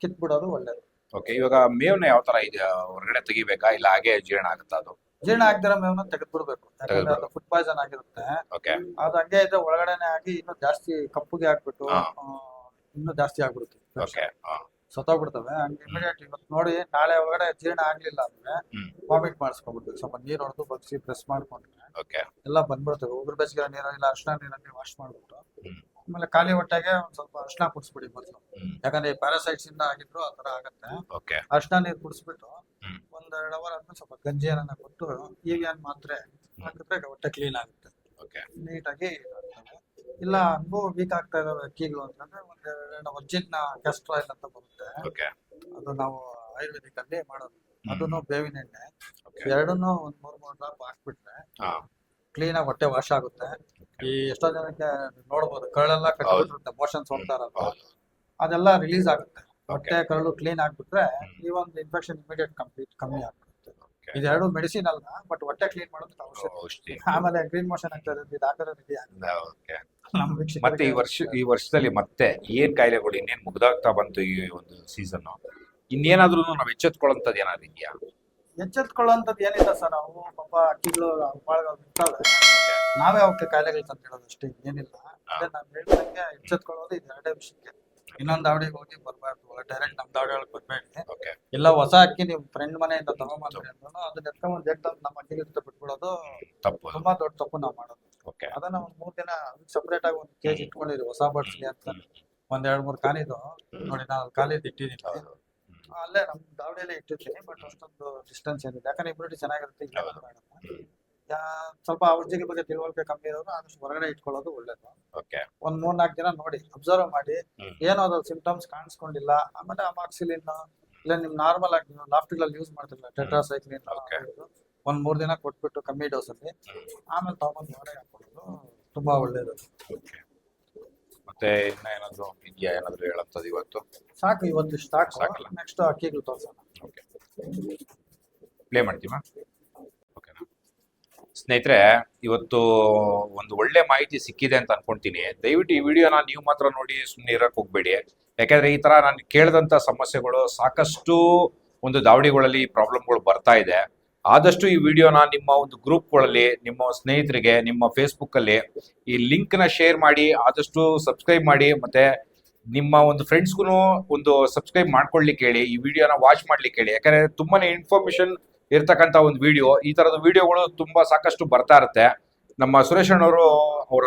S2: ಕಿತ್ಬಿಡೋದು ಒಳ್ಳೇದು.
S1: ಓಕೆ ಇವಾಗ ಮೇವ್ನ ಯಾವ ತರ ಇದೆ ಹೊರಗಡೆ ತೆಗಿಬೇಕಾ? ಇಲ್ಲ ಹಾಗೆ ಜೀರ್ಣ ಆಗುತ್ತಾ ಅದು?
S2: ಜೀರ್ಣ ಆಗ್ದಿರೋ ಮೇವ್ನ ತೆಗೆದ್ಬಿಡ್ಬೇಕು. ಯಾಕಂದ್ರೆ ಅದು. ಫುಡ್ ಪಾಯ್ಸನ್ ಆಗಿರುತ್ತೆ.
S1: ಓಕೆ
S2: ಅದು ಹಂಗೆ ಇದ್ರೆ ಒಳಗಡೆನೆ ಆಗಿ ಇನ್ನೂ ಜಾಸ್ತಿ ಕಪ್ಪುಗೆ
S1: ಹಾಕ್ಬಿಟ್ಟು.
S2: ಆ, ಇನ್ನೂ ಜಾಸ್ತಿ ಆಗ್ಬಿಡುತ್ತೆ
S1: ಓಕೆ
S2: ಸತ್ತೋಗ್ಬಿಡ್ತವೆ. ಹಂಗೆ ಇಮಿಡಿಯೇಟ್ ಇವತ್ತು ನೋಡಿ ನಾಳೆ ಒಳಗಡೆ ಜೀರ್ಣ ಆಗ್ಲಿಲ್ಲ ಅಂದ್ರೆ. ವಾಮಿಟ್ ಮಾಡಿಸ್ಕೊಂಡ್ಬಿಡ್ತೀವಿ ಸ್ವಲ್ಪ ನೀರ್ ಹೊಡೆದು ಬಗ್ಸಿ ಪ್ರೆಸ್ ಮಾಡ್ಕೊಂಡ್ರೆ
S1: ಓಕೆ
S2: ಎಲ್ಲ ಬಂದ್ಬಿಡ್ತವೆ ಉಗುರು ನೀರ ಇಲ್ಲ ಅರ್ಶಿನ ನೀರಲ್ಲಿ ವಾಶ್ ಮಾಡ್ಬಿಟ್ಟು ಆಮೇಲೆ ಖಾಲಿ ಹೊಟ್ಟೆಗೆ ಒಂದ್ ಸ್ವಲ್ಪ ಅರ್ಶಿನ ಕುಡಿಸ್ಬಿಡಿ ಮೊದಲು.
S1: ಯಾಕಂದ್ರೆ
S2: ಯಾಕಂದ್ರೆ ಪ್ಯಾರಾಸೈಟ್ಸ್ ಇಂದ ಆಗಿದ್ರು ಆ ತರ ಆಗತ್ತೆ. ಅರ್ಶಿನ ನೀರು ಕುಡಿಸ್ಬಿಟ್ಟು. ಒಂದ್ ಎರಡು ಅವರ್ ಆದ್ಮೇಲೆ ಸ್ವಲ್ಪ ಗಂಜಿ ಏನನ್ನ ಕೊಟ್ಟು ಈಗ ಏನ್ ಮಾತ್ರೆ ಹಾಕಿದ್ರೆ ಹೊಟ್ಟೆ ಕ್ಲೀನ್ ಆಗುತ್ತೆ. ನೀಟಾಗಿ. ಇಲ್ಲ ಅನುಭವ ವೀಕ್ ಆಗ್ತಾ ಇದಾವೆ ಅಕ್ಕಿಗಳು ಅಂತಂದ್ರೆ ಒಂದು ಒಜ್ಜಿನ ಕ್ಯಾಸ್ಟ್ರಾಯಿಲ್ ಅಂತ ಬರುತ್ತೆ.
S1: ಓಕೆ
S2: ಅದು ನಾವು ಆಯುರ್ವೇದಿಕ್ ಅಲ್ಲಿ ಮಾಡೋದು ಅದನ್ನು ಬೇವಿನ ಎಣ್ಣೆ ಎರಡನ್ನೂ ಒಂದ್ ಮೂರ್ ಮೂರ್ ಡ್ರಾಪ್ ಹಾಕ್ಬಿಟ್ರೆ ಕ್ಲೀನ್ ಆಗಿ ಹೊಟ್ಟೆ ವಾಶ್ ಆಗುತ್ತೆ. ಈ ಎಷ್ಟೋ ಜನಕ್ಕೆ ನೋಡ್ಬೋದು ಕರಳೆಲ್ಲ ಕಟ್ಟಿರುತ್ತೆ ಮೋಷನ್ಸ್ ಹೋಗ್ತಾ ಇರಲ್ಲ ಅದೆಲ್ಲ ರಿಲೀಸ್ ಆಗುತ್ತೆ. ಹೊಟ್ಟೆ ಕರಳು ಕ್ಲೀನ್ ಆಗ್ಬಿಟ್ರೆ ಈ ಒಂದು ಇನ್ಫೆಕ್ಷನ್ ಇಮಿಡಿಯೇಟ್ ಕಂಪ್ಲೀಟ್ ಕಮ್ಮಿ ಆಗ್ಬಿಡುತ್ತೆ
S1: ಓಕೆ
S2: ಇದೆರಡು ಮೆಡಿಸಿನ್ ಅಲ್ಲ ಬಟ್ ಹೊಟ್ಟೆ ಕ್ಲೀನ್ ಮಾಡೋದು ಔಷಧಿ. ಆಮೇಲೆ ಗ್ರೀನ್ ಮೋಷನ್ ಆಗ್ತದೆ ಇದು
S1: ಓಕೆ ಮತ್ತೆ ಈ ವರ್ಷ ಈ ವರ್ಷದಲ್ಲಿ ಮತ್ತೆ ಏನ್ ಕಾಯಿಲೆಗಳು ಇನ್ನೇನ್ ಮುಗ್ದಾಗ್ತಾ ಬಂತು ಈ ಒಂದು ಸೀಸನ್ ಇನ್ನೇನಾದ್ರೂ ನಾವು ಎಚ್ಚೆತ್ಕೊಳ್ಳೋಂಥದ್ದು ಏನಾದ್ರು ಇದೆಯಾ?
S2: ಎಚ್ಚೆತ್ಕೊಳ್ಳೋಂಥದ್ದು ಏನಿಲ್ಲ ಸರ್ ಅವು ಪಾಪ ಅಕ್ಕಿಗಳು ಬಿಡ್ತಾವೆ ನಾವೇ ಅವಕ್ಕೆ ಕಾಯಿಲೆಗಳು ಹೇಳೋದು ಅಷ್ಟೇ ಏನಿಲ್ಲ. ಅದೇ ನಾನು ಹೇಳ್ದಂಗೆ ಎಚ್ಚೆತ್ಕೊಳ್ಳೋದು ಇದು ಎರಡೇ ವಿಷಯಕ್ಕೆ. ಇನ್ನೊಂದು ದಾವಡಿಗೆ ಹೋಗಿ ಬರಬಾರ್ದು. ಡೈರೆಕ್ಟ್ ದಾವಡಿ ಒಳಗೆ ಬರಬೇಡಿ ಇಲ್ಲ ಹೊಸ ಅಕ್ಕಿ ನೀವು ಫ್ರೆಂಡ್ ಮನೆಯಿಂದ ತಗೊಂಬಂದ್ರಿ ಅಂದ್ರೂ ಅದನ್ನ ಎತ್ಕೊಂಡ್ ಜಗ್ ನಮ್ಮ ಅಕ್ಕಿ ಜೊತೆ ಬಿಟ್ಬಿಡೋದು
S1: ತಪ್ಪು.
S2: ತುಂಬಾ ದೊಡ್ಡ ತಪ್ಪು ನಾವು ಮಾಡೋದು.
S1: ಓಕೆ
S2: ಅದನ್ನ ಒಂದ್ ಮೂರ್ ದಿನ ಸಪ್ರೇಟ್ ಆಗಿ ಒಂದು ಕೆಜಿ ಇಟ್ಕೊಂಡಿರಿ ಹೊಸ ಬಡ್ಸ್ಲಿ ಅಂತ. ಒಂದ್ ಎರಡ್ ಮೂರ್ ಕಾಲಿದು ನೋಡಿ ನಾನು ಕಾಲಿದ್ ಇಟ್ಟಿದ್ದೀನಿ ಅಲ್ಲೇ ನಮ್ ದಾವಡಿಯಲ್ಲೇ ಇಟ್ಟಿದ್ದೀನಿ ಬಟ್ ಅಷ್ಟೊಂದು ಡಿಸ್ಟೆನ್ಸ್ ಏನಿದೆ ಯಾಕಂದ್ರೆ ಇಮ್ಯುನಿಟಿ ಚೆನ್ನಾಗಿರುತ್ತೆ ಸ್ವಲ್ಪ ಔಷಧಿ ಬಗ್ಗೆ ತಿಳುವಳಿಕೆ ಕಮ್ಮಿ ಇರೋದು ಆದಷ್ಟು ಹೊರಗಡೆ ಇಟ್ಕೊಳ್ಳೋದು ಒಳ್ಳೇದು.
S1: ಓಕೆ.
S2: ಒಂದ್ ಮೂರ್ ನಾಲ್ಕು ದಿನ ನೋಡಿ ಅಬ್ಸರ್ವ್ ಮಾಡಿ. ಏನೋ ಅದ್ರ ಸಿಂಪ್ಟಮ್ಸ್ ಕಾಣಿಸ್ಕೊಂಡಿಲ್ಲ ಆಮೇಲೆ ಅಮಾಕ್ಸಿಲಿನ್ ಇಲ್ಲ ನಿಮ್ ನಾರ್ಮಲ್ ಆಗಿ ನೀವು ಲಾಫ್ಟಿಗಳಲ್ಲಿ ಯೂಸ್ ಮಾಡ್ತಿರಲ್ಲ ಟೆಟ್ರಾಸೈಕ್ಲಿನ್. ಒಂದ್ ಮೂರ್ ದಿನ ಕೊಟ್ಬಿಟ್ಟು ಕಮ್ಮಿ ಡೋಸ್ ಅಲ್ಲಿ ಆಮೇಲೆ ತಗೊಂಡ್ ಹೊರಗೆ ಹಾಕೊಳ್ಳೋದು ತುಂಬಾ ಒಳ್ಳೇದು.
S1: ಮತ್ತೆ ಇನ್ನ ಏನಾದ್ರು ಇದೆಯಾ ಏನಾದ್ರು ಹೇಳಂತದ್ದು ಇವತ್ತು?
S2: ಸಾಕು ಇವತ್ತು ಸಾಕು.
S1: ಸಾಕಲ್ಲ?
S2: ನೆಕ್ಸ್ಟ್ ಅಕ್ಕಿಗಳು ತೋರ್ಸೋಣ.
S1: ಓಕೆ. ಪ್ಲೇ ಮಾಡ್ತೀಮಾ ಸ್ನೇಹಿತರೆ, ಇವತ್ತು ಒಂದು ಒಳ್ಳೆ ಮಾಹಿತಿ ಸಿಕ್ಕಿದೆ ಅಂತ ಅನ್ಕೊಂತೀನಿ. ದಯವಿಟ್ಟು ಈ ವಿಡಿಯೋನ ನೀವು ಮಾತ್ರ ನೋಡಿ ಸುಮ್ಮನೆ ಇರಕ್ಕೆ ಹೋಗ್ಬೇಡಿ. ಯಾಕಂದ್ರೆ ಈ ತರ ನಾನು ಕೇಳಿದಂತ ಸಮಸ್ಯೆಗಳು ಸಾಕಷ್ಟು ಒಂದು ದಾವಣಿಗಳಲ್ಲಿ ಪ್ರಾಬ್ಲಮ್ಗಳು ಬರ್ತಾ ಇದೆ. ಆದಷ್ಟು ಈ ವಿಡಿಯೋನ ನಿಮ್ಮ ಒಂದು ಗ್ರೂಪ್ಗಳಲ್ಲಿ, ನಿಮ್ಮ ಸ್ನೇಹಿತರಿಗೆ, ನಿಮ್ಮ ಫೇಸ್ಬುಕ್ ಅಲ್ಲಿ ಈ ಲಿಂಕ್ನ ಶೇರ್ ಮಾಡಿ, ಆದಷ್ಟು ಸಬ್ಸ್ಕ್ರೈಬ್ ಮಾಡಿ, ಮತ್ತೆ ನಿಮ್ಮ ಒಂದು ಫ್ರೆಂಡ್ಸ್ಗೂ ಒಂದು ಸಬ್ಸ್ಕ್ರೈಬ್ ಮಾಡ್ಕೊಳ್ಳಿಕ್ಕೆ ಹೇಳಿ, ಈ ವಿಡಿಯೋನ ವಾಚ್ ಮಾಡ್ಲಿಕ್ಕೆ ಹೇಳಿ. ಯಾಕಂದ್ರೆ ತುಂಬಾನೇ ಇನ್ಫಾರ್ಮೇಶನ್ ಇರ್ತಕ್ಕಂಥ ಒಂದು ವಿಡಿಯೋ ಈ ತರದ ವಿಡಿಯೋಗಳು ತುಂಬಾ ಸಾಕಷ್ಟು ಬರ್ತಾ ಇರುತ್ತೆ. ನಮ್ಮ ಸುರೇಶ್ ಅಣ್ಣವರು ಅವರ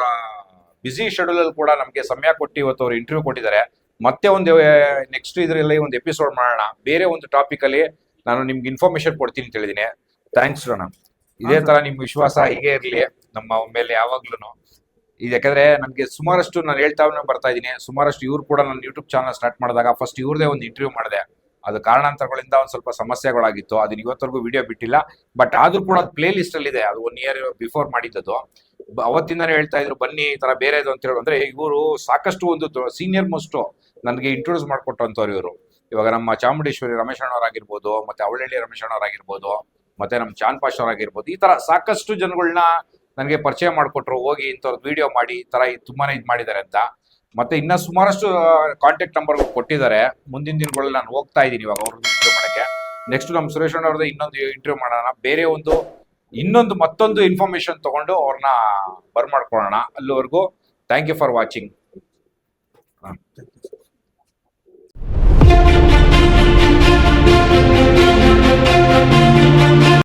S1: ಬ್ಯುಸಿ ಶೆಡ್ಯೂಲ್ ಅಲ್ಲಿ ಕೂಡ ನಮಗೆ ಸಮಯ ಕೊಟ್ಟು ಇವತ್ತು ಅವರು ಇಂಟರ್ವ್ಯೂ ಕೊಟ್ಟಿದ್ದಾರೆ. ಮತ್ತೆ ಒಂದು ನೆಕ್ಸ್ಟ್ ಇದರಲ್ಲಿ ಒಂದು ಎಪಿಸೋಡ್ ಮಾಡೋಣ. ಬೇರೆ ಒಂದು ಟಾಪಿಕ್ ಅಲ್ಲಿ ನಾನು ನಿಮ್ಗೆ ಇನ್ಫಾರ್ಮೇಶನ್ ಕೊಡ್ತೀನಿ ಅಂತ ಹೇಳಿದೀನಿ ಥ್ಯಾಂಕ್ಸ್ ರೋಣ ಇದೇ ತರ ನಿಮ್ ವಿಶ್ವಾಸ ಹೀಗೆ ಇರಲಿ. ನಮ್ಮ ಮೇಲೆ ಯಾವಾಗ್ಲೂ ಇದು ಯಾಕಂದ್ರೆ ನನಗೆ ಸುಮಾರಷ್ಟು ನಾನು ಹೇಳ್ತಾ ಬರ್ತಾ ಇದ್ದೀನಿ. ಸುಮಾರಷ್ಟು ಇವ್ರು ಕೂಡ ನನ್ನ ಯೂಟ್ಯೂಬ್ ಚಾನಲ್ ಸ್ಟಾರ್ಟ್ ಮಾಡಿದಾಗ ಫಸ್ಟ್ ಇವ್ರದೇ ಒಂದು ಇಂಟರ್ವ್ಯೂ ಮಾಡಿದೆ. ಅದು ಕಾರಣಾಂತರಗಳಿಂದ ಒಂದು ಸ್ವಲ್ಪ ಸಮಸ್ಯೆಗಳಾಗಿತ್ತು. ಅದನ್ನ ಇವತ್ತವರೆಗೂ ವಿಡಿಯೋ ಬಿಟ್ಟಿಲ್ಲ. ಬಟ್ ಆದ್ರೂ ಕೂಡ ಪ್ಲೇ ಲಿಸ್ಟ್ ಅಲ್ಲಿ ಇದೆ. ಅದು ಒನ್ ಇಯರ್ ಬಿಫೋರ್ ಮಾಡಿದ್ದದು ಅವತ್ತಿಂದಾನೇ ಹೇಳ್ತಾ ಇದ್ರು, ಬನ್ನಿ ಈ ತರ ಬೇರೆದು ಅಂತ ಹೇಳಿ ಅಂದ್ರೆ ಇವರು ಸಾಕಷ್ಟು ಒಂದು ಸೀನಿಯರ್ ಮೋಸ್ಟ್ ನನಗೆ ಇಂಟ್ರೊಡ್ಯೂಸ್ ಮಾಡ್ಕೊಟ್ಟಂತವ್ರು ಇವರು. ಇವಾಗ ನಮ್ಮ ಚಾಮುಂಡೇಶ್ವರಿ ರಮೇಶ್ ಅಣ್ಣವರಾಗಿರ್ಬೋದು, ಮತ್ತೆ ಅವಳಹಳ್ಳಿ ರಮೇಶ್ ಅಣ್ಣವರಾಗಿರ್ಬೋದು, ಮತ್ತೆ ನಮ್ಮ ಚಾನ್ ಪಾಶ್ ಅವರಾಗಿರ್ಬೋದು, ಈ ತರ ಸಾಕಷ್ಟು ಜನಗಳನ್ನ ನನಗೆ ಪರಿಚಯ ಮಾಡಿಕೊಟ್ರು. ಹೋಗಿ ಇಂಥವ್ರದ್ದು ವಿಡಿಯೋ ಮಾಡಿ, ಈ ತರ ತುಂಬಾನೇ ಇದು ಮಾಡಿದ್ದಾರೆ ಅಂತ. ಮತ್ತೆ ಇನ್ನ ಸುಮಾರಷ್ಟು ಕಾಂಟ್ಯಾಕ್ಟ್ ನಂಬರ್ ಕೊಟ್ಟಿದ್ದಾರೆ. ಮುಂದಿನ ದಿನಗಳಲ್ಲಿ ನಾನು ಹೋಗ್ತಾ ಇದ್ದೀನಿ ಇವಾಗ ಅವ್ರದ್ದು ಇಂಟರ್ವ್ಯೂ ಮಾಡಕ್ಕೆ. ನೆಕ್ಸ್ಟ್ ನಮ್ಮ ಸುರೇಶ್ ಅವ್ರದ್ದು ಇನ್ನೊಂದು ಇಂಟರ್ವ್ಯೂ ಮಾಡೋಣ. ಬೇರೆ ಒಂದು, ಇನ್ನೊಂದು ಮತ್ತೊಂದು ಇನ್ಫಾರ್ಮೇಶನ್ ತಗೊಂಡು ಅವ್ರನ್ನ ಬರ್ಮಾಡ್ಕೊಳ್ಳೋಣ ಅಲ್ಲಿವರೆಗೂ. Thank you for watching.